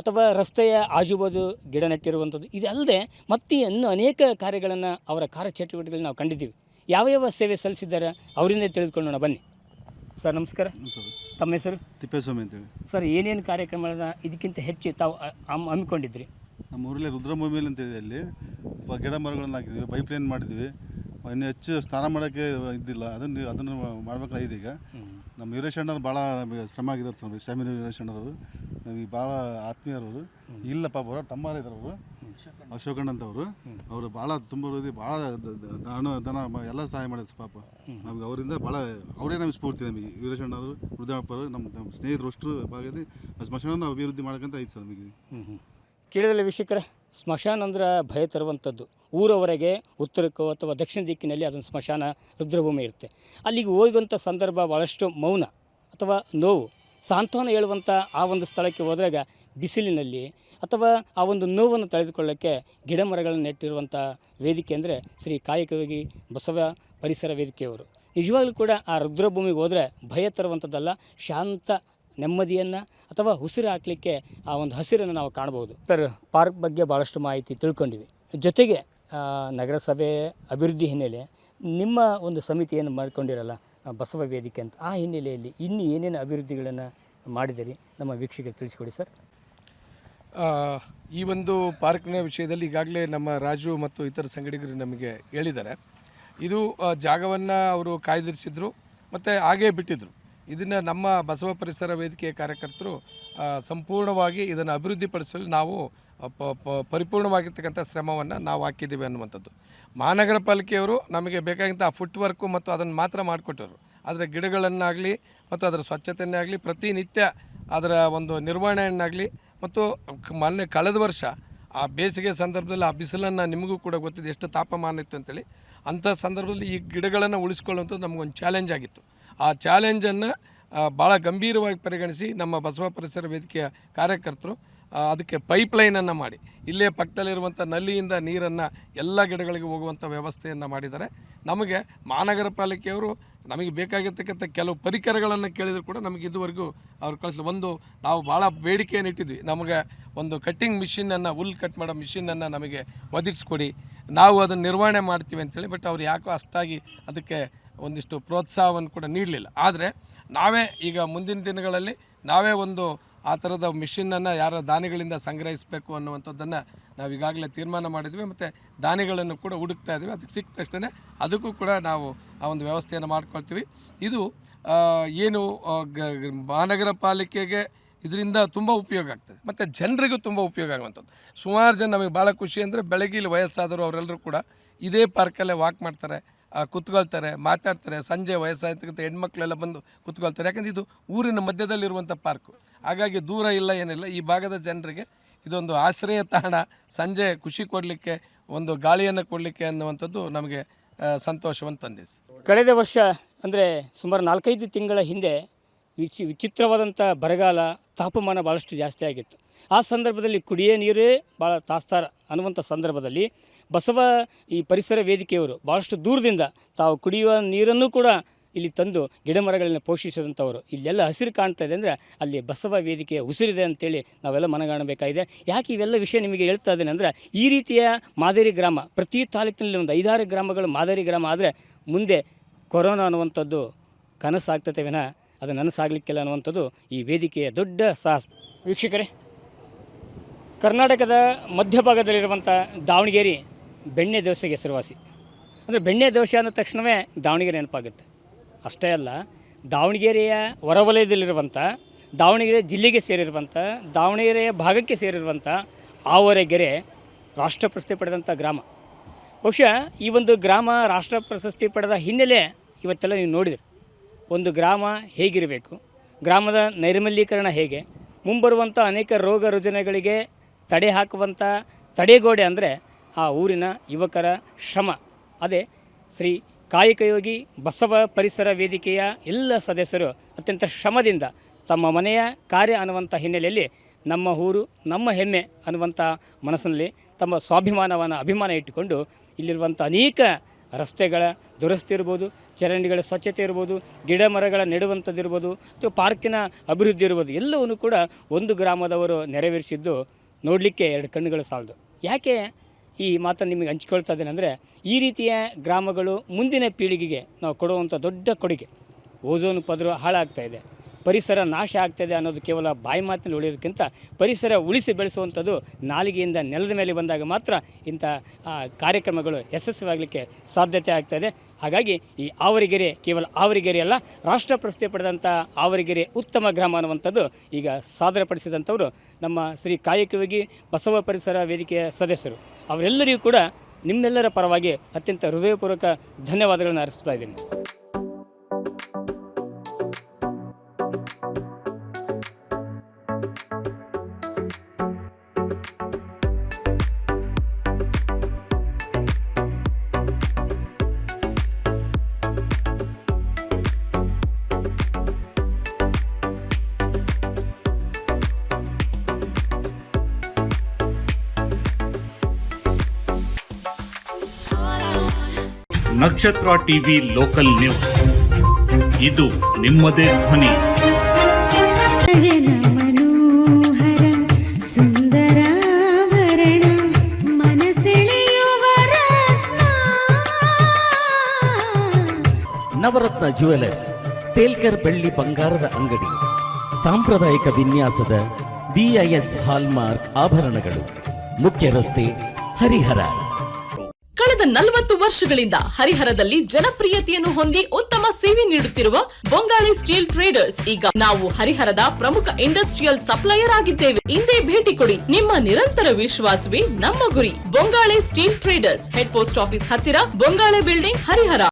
ಅಥವಾ ರಸ್ತೆಯ ಆಜುಬಾಜು ಗಿಡ ನೆಟ್ಟಿರುವಂಥದ್ದು ಇದಲ್ಲದೆ ಮತ್ತೆ ಇನ್ನೂ ಅನೇಕ ಕಾರ್ಯಗಳನ್ನು ಅವರ ಕಾರ್ಯಚಟುವಟಿಕೆಗಳನ್ನ ನಾವು ಕಂಡಿದ್ದೀವಿ. ಯಾವ ಯಾವ ಸೇವೆ ಸಲ್ಲಿಸಿದ್ದಾರೆ ಅವರಿಂದ ತಿಳಿದುಕೊಳ್ಳೋಣ. ಬನ್ನಿ. ಸರ್ ನಮಸ್ಕಾರ. ತಮ್ಮ ಹೆಸರು? ತಿಪ್ಪೇಸ್ವಾಮಿ ಅಂತೇಳಿ. ಸರ್ ಏನೇನು ಕಾರ್ಯಕ್ರಮಗಳನ್ನ ಇದಕ್ಕಿಂತ ಹೆಚ್ಚು ತಾವು ಹಮ್- ಹಮ್ಮಿಕೊಂಡಿದ್ರಿ? ನಮ್ಮ ಊರಲ್ಲಿ ರುದ್ರಭೂಮಿಯಲ್ಲಿ ಅಂತ ಇದೆ ಅಲ್ಲಿ. ಪ- ಗಿಡ ಮರಗಳನ್ನು ಹಾಕಿದ್ವಿ ಪೈಪ್ ಲೈನ್ ಮಾಡಿದ್ವಿ. ಇನ್ನು ಹೆಚ್ಚು ಸ್ನಾನ ಮಾಡೋಕ್ಕೆ ಇದ್ದಿಲ್ಲ. ಅದನ್ನು ಅದನ್ನು ಮಾಡಬೇಕಾಗಿದೆ ಈಗ. ನಮ್ಮ ವೀರೇಶ್ ಅಣ್ಣರು ಭಾಳ ನಮಗೆ ಶ್ರಮ ಆಗಿದ್ದಾರೆ ಸರ್ ಶಾಮಿನ ವೀರೇಶ್ ಅಣ್ಣರವರು ನಮಗೆ ಭಾಳ ಆತ್ಮೀಯರವರು. ಇಲ್ಲಪ್ಪ ಪಾಪ ಅವರು ಇದ್ದಾರೆ ಅವರು. ಅಶೋಕಣ್ಣ ಅಂತವರು ಅವರು ಭಾಳ ತುಂಬ ಹೃದಯ ಭಾಳ ದಾನ ದನ ಮ- ಎಲ್ಲ ಸಹಾಯ ಮಾಡಿದ್ರು ಪಾಪ. ನಮ್ಗೆ ಅವರಿಂದ ಭಾಳ ಅವರೇ ನಮಗೆ ಸ್ಫೂರ್ತಿ ನಮಗೆ. ವೀರಶಣ್ಣವರು ವೃದ್ಧಾಪರು ನಮ್ಮ ನಮ್ಮ ಸ್ನೇಹಿತರು ಅಷ್ಟು ಭಾಗದಲ್ಲಿ ಆ ಸ್ಮಶಾನ ಅಭಿವೃದ್ಧಿ ಮಾಡ್ಕೊಂತ ಐತೆ ಸರ್ ನಮಗೆ. ಕೇಳಿದಲ್ಲಿ ವೀಕ್ಷಕರೇ ಸ್ಮಶಾನ ಅಂದ್ರೆ ಭಯ ತರುವಂಥದ್ದು. ಊರವರೆಗೆ ಉತ್ತರಕ್ಕೋ ಅಥವಾ ದಕ್ಷಿಣ ದಿಕ್ಕಿನಲ್ಲಿ ಅದೊಂದು ಸ್ಮಶಾನ ರುದ್ರಭೂಮಿ ಇರುತ್ತೆ. ಅಲ್ಲಿಗೆ ಹೋಗುವಂಥ ಸಂದರ್ಭ ಭಾಳಷ್ಟು ಮೌನ ಅಥವಾ ನೋವು. ಸಾಂತ್ವನ ಹೇಳುವಂಥ ಆ ಒಂದು ಸ್ಥಳಕ್ಕೆ ಹೋದಾಗ ಬಿಸಿಲಿನಲ್ಲಿ ಅಥವಾ ಆ ಒಂದು ನೋವನ್ನು ತಳೆದುಕೊಳ್ಳೋಕ್ಕೆ ಗಿಡ ಮರಗಳನ್ನು ನೆಟ್ಟಿರುವಂಥ ವೇದಿಕೆ ಅಂದರೆ ಶ್ರೀ ಕಾಯಕಯೋಗಿ ಬಸವ ಪರಿಸರ ವೇದಿಕೆಯವರು. ನಿಜವಾಗ್ಲೂ ಕೂಡ ಆ ರುದ್ರಭೂಮಿಗೆ ಹೋದರೆ ಭಯ ತರುವಂಥದ್ದಲ್ಲ, ಶಾಂತ ನೆಮ್ಮದಿಯನ್ನು ಅಥವಾ ಉಸಿರು ಹಾಕಲಿಕ್ಕೆ ಆ ಒಂದು ಹಸಿರನ್ನು ನಾವು ಕಾಣ್ಬೋದು ಸರ್, ಪಾರ್ಕ್ ಬಗ್ಗೆ ಭಾಳಷ್ಟು ಮಾಹಿತಿ ತಿಳ್ಕೊಂಡಿವಿ. ಜೊತೆಗೆ ನಗರಸಭೆ ಅಭಿವೃದ್ಧಿ ಹಿನ್ನೆಲೆ ನಿಮ್ಮ ಒಂದು ಸಮಿತಿಯನ್ನು ಮಾಡಿಕೊಂಡಿರಲ್ಲ ಬಸವ ವೇದಿಕೆ ಅಂತ, ಆ ಹಿನ್ನೆಲೆಯಲ್ಲಿ ಇನ್ನು ಏನೇನು ಅಭಿವೃದ್ಧಿಗಳನ್ನು ಮಾಡಿದಿರಿ ನಮ್ಮ ವೀಕ್ಷಕರಿಗೆ ತಿಳಿಸ್ಕೊಡಿ ಸರ್. ಈ ಒಂದು ಪಾರ್ಕ್ನ ವಿಷಯದಲ್ಲಿ ಈಗಾಗಲೇ ನಮ್ಮ ರಾಜು ಮತ್ತು ಇತರ ಸಂಗಡಿಗರು ನಮಗೆ ಹೇಳಿದ್ದಾರೆ. ಇದು ಜಾಗವನ್ನು ಅವರು ಕಾಯ್ದಿರಿಸಿದ್ರು, ಮತ್ತು ಹಾಗೇ ಬಿಟ್ಟಿದ್ರು. ಇದನ್ನು ನಮ್ಮ ಬಸವ ಪರಿಸರ ವೇದಿಕೆಯ ಕಾರ್ಯಕರ್ತರು ಸಂಪೂರ್ಣವಾಗಿ ಇದನ್ನು ಅಭಿವೃದ್ಧಿಪಡಿಸಲು ನಾವು ಪ- ಪರಿಪೂರ್ಣವಾಗಿರ್ತಕ್ಕಂಥ ಶ್ರಮವನ್ನು ನಾವು ಹಾಕಿದ್ದೀವಿ ಅನ್ನುವಂಥದ್ದು. ಮಹಾನಗರ ಪಾಲಿಕೆಯವರು ನಮಗೆ ಬೇಕಾದಂಥ ಆ ಫುಟ್ ವರ್ಕು ಮತ್ತು ಅದನ್ನು ಮಾತ್ರ ಮಾಡಿಕೊಟ್ಟರು. ಅದರ ಗಿಡಗಳನ್ನಾಗಲಿ ಮತ್ತು ಅದರ ಸ್ವಚ್ಛತೆಯನ್ನಾಗಲಿ ಪ್ರತಿನಿತ್ಯ ಅದರ ಒಂದು ನಿರ್ವಹಣೆಯನ್ನಾಗಲಿ ಮತ್ತು ಮೊನ್ನೆ ಕಳೆದ ವರ್ಷ ಆ ಬೇಸಿಗೆ ಸಂದರ್ಭದಲ್ಲಿ ಆ ಬಿಸಿಲನ್ನು ನಿಮಗೂ ಕೂಡ ಗೊತ್ತಿದೆ ಎಷ್ಟು ತಾಪಮಾನ ಇತ್ತು ಅಂತೇಳಿ. ಅಂಥ ಸಂದರ್ಭದಲ್ಲಿ ಈ ಗಿಡಗಳನ್ನು ಉಳಿಸ್ಕೊಳ್ಳುವಂಥದ್ದು ನಮಗೊಂದು ಚಾಲೆಂಜ್ ಆಗಿತ್ತು. ಆ ಚಾಲೆಂಜನ್ನು ಭಾಳ ಗಂಭೀರವಾಗಿ ಪರಿಗಣಿಸಿ ನಮ್ಮ ಬಸವ ಪರಿಸರ ವೇದಿಕೆಯ ಕಾರ್ಯಕರ್ತರು ಅದಕ್ಕೆ ಪೈಪ್ಲೈನನ್ನು ಮಾಡಿ. ಇಲ್ಲೇ ಪಕ್ಕದಲ್ಲಿರುವಂಥ ನಲ್ಲಿಯಿಂದ ನೀರನ್ನು ಎಲ್ಲ ಗಿಡಗಳಿಗೆ ಹೋಗುವಂಥ ವ್ಯವಸ್ಥೆಯನ್ನು ಮಾಡಿದ್ದಾರೆ. ನಮಗೆ ಮಹಾನಗರ ಪಾಲಿಕೆಯವರು ನಮಗೆ ಬೇಕಾಗಿರ್ತಕ್ಕಂಥ ಕೆಲವು ಪರಿಕರಗಳನ್ನು ಕೇಳಿದ್ರು ಕೂಡ ನಮಗೆ ಇದುವರೆಗೂ ಅವ್ರು ಕಳಿಸಲು ಒಂದು ನಾವು ಭಾಳ ಬೇಡಿಕೆಯನ್ನು ಇಟ್ಟಿದ್ವಿ. ನಮಗೆ ಒಂದು ಕಟ್ಟಿಂಗ್ ಮಿಷಿನನ್ನು ಹುಲ್ ಕಟ್ ಮಾಡೋ ಮಿಷಿನನ್ನು ನಮಗೆ ಒದಗಿಸ್ಕೊಡಿ. ನಾವು ಅದನ್ನು ನಿರ್ವಹಣೆ ಮಾಡ್ತೀವಿ ಅಂತೇಳಿ ಬಟ್ ಅವ್ರು ಯಾಕೋ ಅಷ್ಟಾಗಿ ಅದಕ್ಕೆ ಒಂದಿಷ್ಟು ಪ್ರೋತ್ಸಾಹವನ್ನು ಕೂಡ ನೀಡಲಿಲ್ಲ. ಆದರೆ ನಾವೇ ಈಗ ಮುಂದಿನ ದಿನಗಳಲ್ಲಿ ನಾವೇ ಒಂದು ಆ ಥರದ ಮಿಷಿನನ್ನು ಯಾರೋ ದಾನಿಗಳಿಂದ ಸಂಗ್ರಹಿಸಬೇಕು ಅನ್ನುವಂಥದ್ದನ್ನು ನಾವು ಈಗಾಗಲೇ ತೀರ್ಮಾನ ಮಾಡಿದ್ವಿ ಮತ್ತು ದಾನಿಗಳನ್ನು ಕೂಡ ಹುಡುಕ್ತಾ ಇದ್ದೀವಿ. ಅದಕ್ಕೆ ಸಿಕ್ಕ ತಕ್ಷಣ ಅದಕ್ಕೂ ಕೂಡ ನಾವು ಆ ಒಂದು ವ್ಯವಸ್ಥೆಯನ್ನು ಮಾಡ್ಕೊಳ್ತೀವಿ. ಇದು ಏನು ಮಹಾನಗರ ಪಾಲಿಕೆಗೆ ಇದರಿಂದ ತುಂಬ ಉಪಯೋಗ ಆಗ್ತದೆ. ಮತ್ತು ಜನರಿಗೂ ತುಂಬ ಉಪಯೋಗ ಆಗುವಂಥದ್ದು. ಸುಮಾರು ಜನ ನಮಗೆ ಭಾಳ ಖುಷಿ ಅಂದರೆ ಬೆಳಗ್ಗೆ ಇಲ್ಲಿ ವಯಸ್ಸಾದರು ಅವರೆಲ್ಲರೂ ಕೂಡ ಇದೇ ಪಾರ್ಕಲ್ಲೇ ವಾಕ್ ಮಾಡ್ತಾರೆ. ಕುತ್ಕೊಳ್ತಾರೆ, ಮಾತಾಡ್ತಾರೆ, ಸಂಜೆ ವಯಸ್ಸಾಯ್ತಕ್ಕಂಥ ಹೆಣ್ಮಕ್ಳೆಲ್ಲ ಬಂದು ಕುತ್ಕೊಳ್ತಾರೆ. ಯಾಕಂದ್ರೆ ಇದು ಊರಿನ ಮಧ್ಯದಲ್ಲಿರುವಂಥ ಪಾರ್ಕು. ಹಾಗಾಗಿ ದೂರ ಇಲ್ಲ, ಏನಿಲ್ಲ. ಈ ಭಾಗದ ಜನರಿಗೆ ಇದೊಂದು ಆಶ್ರಯ ತಾಣ, ಸಂಜೆ ಖುಷಿ ಕೊಡಲಿಕ್ಕೆ, ಒಂದು ಗಾಳಿಯನ್ನು ಕೊಡಲಿಕ್ಕೆ ಅನ್ನುವಂಥದ್ದು ನಮಗೆ ಸಂತೋಷವನ್ನು ತಂದಿದೆ. ಕಳೆದ ವರ್ಷ, ಅಂದರೆ ಸುಮಾರು ನಾಲ್ಕೈದು ತಿಂಗಳ ಹಿಂದೆ ವಿಚಿ, ವಿಚಿತ್ರವಾದಂಥ ಬರಗಾಲ ತಾಪಮಾನ ಭಾಳಷ್ಟು ಜಾಸ್ತಿ ಆಗಿತ್ತು. ಆ ಸಂದರ್ಭದಲ್ಲಿ ಕುಡಿಯೋ ನೀರೇ ಭಾಳ ತಾಸ್ತಾರ ಅನ್ನುವಂಥ ಸಂದರ್ಭದಲ್ಲಿ ಬಸವ ಈ ಪರಿಸರ ವೇದಿಕೆಯವರು ಭಾಳಷ್ಟು ದೂರದಿಂದ ತಾವು ಕುಡಿಯುವ ನೀರನ್ನು ಕೂಡ ಇಲ್ಲಿ ತಂದು ಗಿಡ ಮರಗಳನ್ನು ಪೋಷಿಸಿದಂಥವರು. ಇಲ್ಲೆಲ್ಲ ಹಸಿರು ಕಾಣ್ತಾ ಇದೆ ಅಂದರೆ ಅಲ್ಲಿ ಬಸವ ವೇದಿಕೆಯ ಉಸಿರಿದೆ ಅಂತೇಳಿ ನಾವೆಲ್ಲ ಮನಗಾಣಬೇಕಾಗಿದೆ. ಯಾಕೆ ಇವೆಲ್ಲ ವಿಷಯ ನಿಮಗೆ ಹೇಳ್ತಾ ಇದ್ದೇನೆ ಅಂದರೆ ಈ ರೀತಿಯ ಮಾದರಿ ಗ್ರಾಮ, ಪ್ರತಿ ತಾಲೂಕಿನಲ್ಲಿ ಒಂದು ಐದಾರು ಗ್ರಾಮಗಳು ಮಾದರಿ ಗ್ರಾಮ ಆದರೆ ಮುಂದೆ ಕೊರೋನಾ ಅನ್ನುವಂಥದ್ದು ಕನಸಾಗ್ತದೆ ವಿನ ಅದು ನನಸಾಗಲಿಕ್ಕಿಲ್ಲ ಅನ್ನುವಂಥದ್ದು ಈ ವೇದಿಕೆಯ ದೊಡ್ಡ ಸಾಹಸ. ವೀಕ್ಷಕರೇ ಕರ್ನಾಟಕದ ಮಧ್ಯಭಾಗದಲ್ಲಿರುವಂಥ ದಾವಣಗೆರೆ ಬೆಣ್ಣೆ ದೋಸೆಗೆ ಹೆಸರುವಾಸಿ. ಅಂದರೆ ಬೆಣ್ಣೆ ದೋಸೆ ಅಂದ ತಕ್ಷಣವೇ ದಾವಣಗೆರೆ ನೆನಪಾಗುತ್ತೆ. ಅಷ್ಟೇ ಅಲ್ಲ, ದಾವಣಗೆರೆಯ ಹೊರವಲಯದಲ್ಲಿರುವಂಥ, ದಾವಣಗೆರೆ ಜಿಲ್ಲೆಗೆ ಸೇರಿರುವಂಥ, ದಾವಣಗೆರೆಯ ಭಾಗಕ್ಕೆ ಸೇರಿರುವಂಥ ಆವರೆಗೆರೆ ರಾಷ್ಟ್ರ ಪ್ರಶಸ್ತಿ ಪಡೆದಂಥ ಗ್ರಾಮ. ಬಹುಶಃ ಈ ಒಂದು ಗ್ರಾಮ ರಾಷ್ಟ್ರ ಪ್ರಶಸ್ತಿ ಪಡೆದ ಹಿನ್ನೆಲೆ ಇವತ್ತೆಲ್ಲ ನೀವು ನೋಡಿದ್ರಿ. ಒಂದು ಗ್ರಾಮ ಹೇಗಿರಬೇಕು, ಗ್ರಾಮದ ನೈರ್ಮಲ್ಯೀಕರಣ ಹೇಗೆ, ಮುಂಬರುವಂಥ ಅನೇಕ ರೋಗ ರುಜಿನಗಳಿಗೆ ತಡೆ ಹಾಕುವಂಥ ತಡೆಗೋಡೆ ಅಂದರೆ ಆ ಊರಿನ ಯುವಕರ ಶ್ರಮ. ಅದೇ ಶ್ರೀ ಕಾಯಕಯೋಗಿ ಬಸವ ಪರಿಸರ ವೇದಿಕೆಯ ಎಲ್ಲ ಸದಸ್ಯರು ಅತ್ಯಂತ ಶ್ರಮದಿಂದ ತಮ್ಮ ಮನೆಯ ಕಾರ್ಯ ಅನ್ನುವಂಥ ಹಿನ್ನೆಲೆಯಲ್ಲಿ ನಮ್ಮ ಊರು, ನಮ್ಮ ಹೆಮ್ಮೆ ಅನ್ನುವಂಥ ಮನಸ್ಸಿನಲ್ಲಿ ತಮ್ಮ ಸ್ವಾಭಿಮಾನವನ್ನು ಅಭಿಮಾನ ಇಟ್ಟುಕೊಂಡು ಇಲ್ಲಿರುವಂಥ ಅನೇಕ ರಸ್ತೆಗಳ ದುರಸ್ತಿ ಇರ್ಬೋದು, ಚರಂಡಿಗಳ ಸ್ವಚ್ಛತೆ ಇರ್ಬೋದು, ಗಿಡ ಮರಗಳ ನೆಡುವಂಥದ್ದಿರ್ಬೋದು, ಅಥವಾ ಪಾರ್ಕಿನ ಅಭಿವೃದ್ಧಿ ಇರ್ಬೋದು, ಎಲ್ಲವನ್ನೂ ಕೂಡ ಒಂದು ಗ್ರಾಮದವರು ನೆರವೇರಿಸಿದ್ದು ನೋಡಲಿಕ್ಕೆ ಎರಡು ಕಣ್ಣುಗಳು ಸಾಲದು. ಯಾಕೆ ಈ ಮಾತನ್ನು ನಿಮಗೆ ಹಂಚ್ಕೊಳ್ತಾ ಇದ್ದೇನೆ ಅಂದರೆ, ಈ ರೀತಿಯ ಗ್ರಾಮಗಳು ಮುಂದಿನ ಪೀಳಿಗೆಗೆ ನಾವು ಕೊಡುವಂಥ ದೊಡ್ಡ ಕೊಡುಗೆ. ಓಝೋನ್ ಪದರು ಹಾಳಾಗ್ತಾ ಇದೆ. ಪರಿಸರ ನಾಶ ಆಗ್ತದೆ ಅನ್ನೋದು ಕೇವಲ ಬಾಯಿ ಮಾತಿನಲ್ಲಿ ಉಳಿಯೋದಕ್ಕಿಂತ ಪರಿಸರ ಉಳಿಸಿ ಬೆಳೆಸುವಂಥದ್ದು ನಾಲಿಗೆಯಿಂದ ನೆಲದ ಮೇಲೆ ಬಂದಾಗ ಮಾತ್ರ ಇಂಥ ಕಾರ್ಯಕ್ರಮಗಳು ಯಶಸ್ವಿಯಾಗಲಿಕ್ಕೆ ಸಾಧ್ಯತೆ ಆಗ್ತದೆ. ಹಾಗಾಗಿ ಈ ಆವರಿಗೆರೆ ಕೇವಲ ಆವರಿಗೆರೆ ಅಲ್ಲ, ರಾಷ್ಟ್ರ ಪ್ರಶಸ್ತಿ ಪಡೆದಂಥ ಆವರಿಗೆರೆ ಉತ್ತಮ ಗ್ರಾಮ ಅನ್ನುವಂಥದ್ದು ಈಗ ಸಾದರಪಡಿಸಿದಂಥವರು ನಮ್ಮ ಶ್ರೀ ಕಾಯಕವಾಗಿ ಬಸವ ಪರಿಸರ ವೇದಿಕೆಯ ಸದಸ್ಯರು. ಅವರೆಲ್ಲರಿಗೂ ಕೂಡ ನಿಮ್ಮೆಲ್ಲರ ಪರವಾಗಿ ಅತ್ಯಂತ ಹೃದಯಪೂರ್ವಕ ಧನ್ಯವಾದಗಳನ್ನು ಅರ್ಪಿಸ್ತಾ ಇದ್ದೀನಿ. ನಕ್ಷತ್ರ ಟಿವಿ ಲೋಕಲ್ ನ್ಯೂಸ್. ಇದು ನಿಮ್ಮದೇ ಧ್ವನಿ. ನವರತ್ನ ಜುವೆಲರ್ಸ್ ತೇಲ್ಕರ್ ಬೆಳ್ಳಿ ಬಂಗಾರದ ಅಂಗಡಿ ಸಾಂಪ್ರದಾಯಿಕ ವಿನ್ಯಾಸದ ಬಿಐಎಸ್ ಹಾಲ್ಮಾರ್ಕ್ ಆಭರಣಗಳು ಮುಖ್ಯ ರಸ್ತೆ ಹರಿಹರ. ವರ್ಷಗಳಿಂದ ಹರಿಹರದಲ್ಲಿ ಜನಪ್ರಿಯತೆಯನ್ನು ಹೊಂದಿ ಉತ್ತಮ ಸೇವೆ ನೀಡುತ್ತಿರುವ ಬೊಂಗಾಳಿ ಸ್ಟೀಲ್ ಟ್ರೇಡರ್ಸ್, ಈಗ ನಾವು ಹರಿಹರದ ಪ್ರಮುಖ ಇಂಡಸ್ಟ್ರಿಯಲ್ ಸಪ್ಲೈಯರ್ ಆಗಿದ್ದೇವೆ. ಹಿಂದೆ ಭೇಟಿ ಕೊಡಿ ನಿಮ್ಮ ನಿರಂತರ ವಿಶ್ವಾಸವೇ ನಮ್ಮ ಗುರಿ. Bongale steel traders, head post office ಹತ್ತಿರ ಬೊಂಗಾಳೆ ಬಿಲ್ಡಿಂಗ್ ಹರಿಹರ.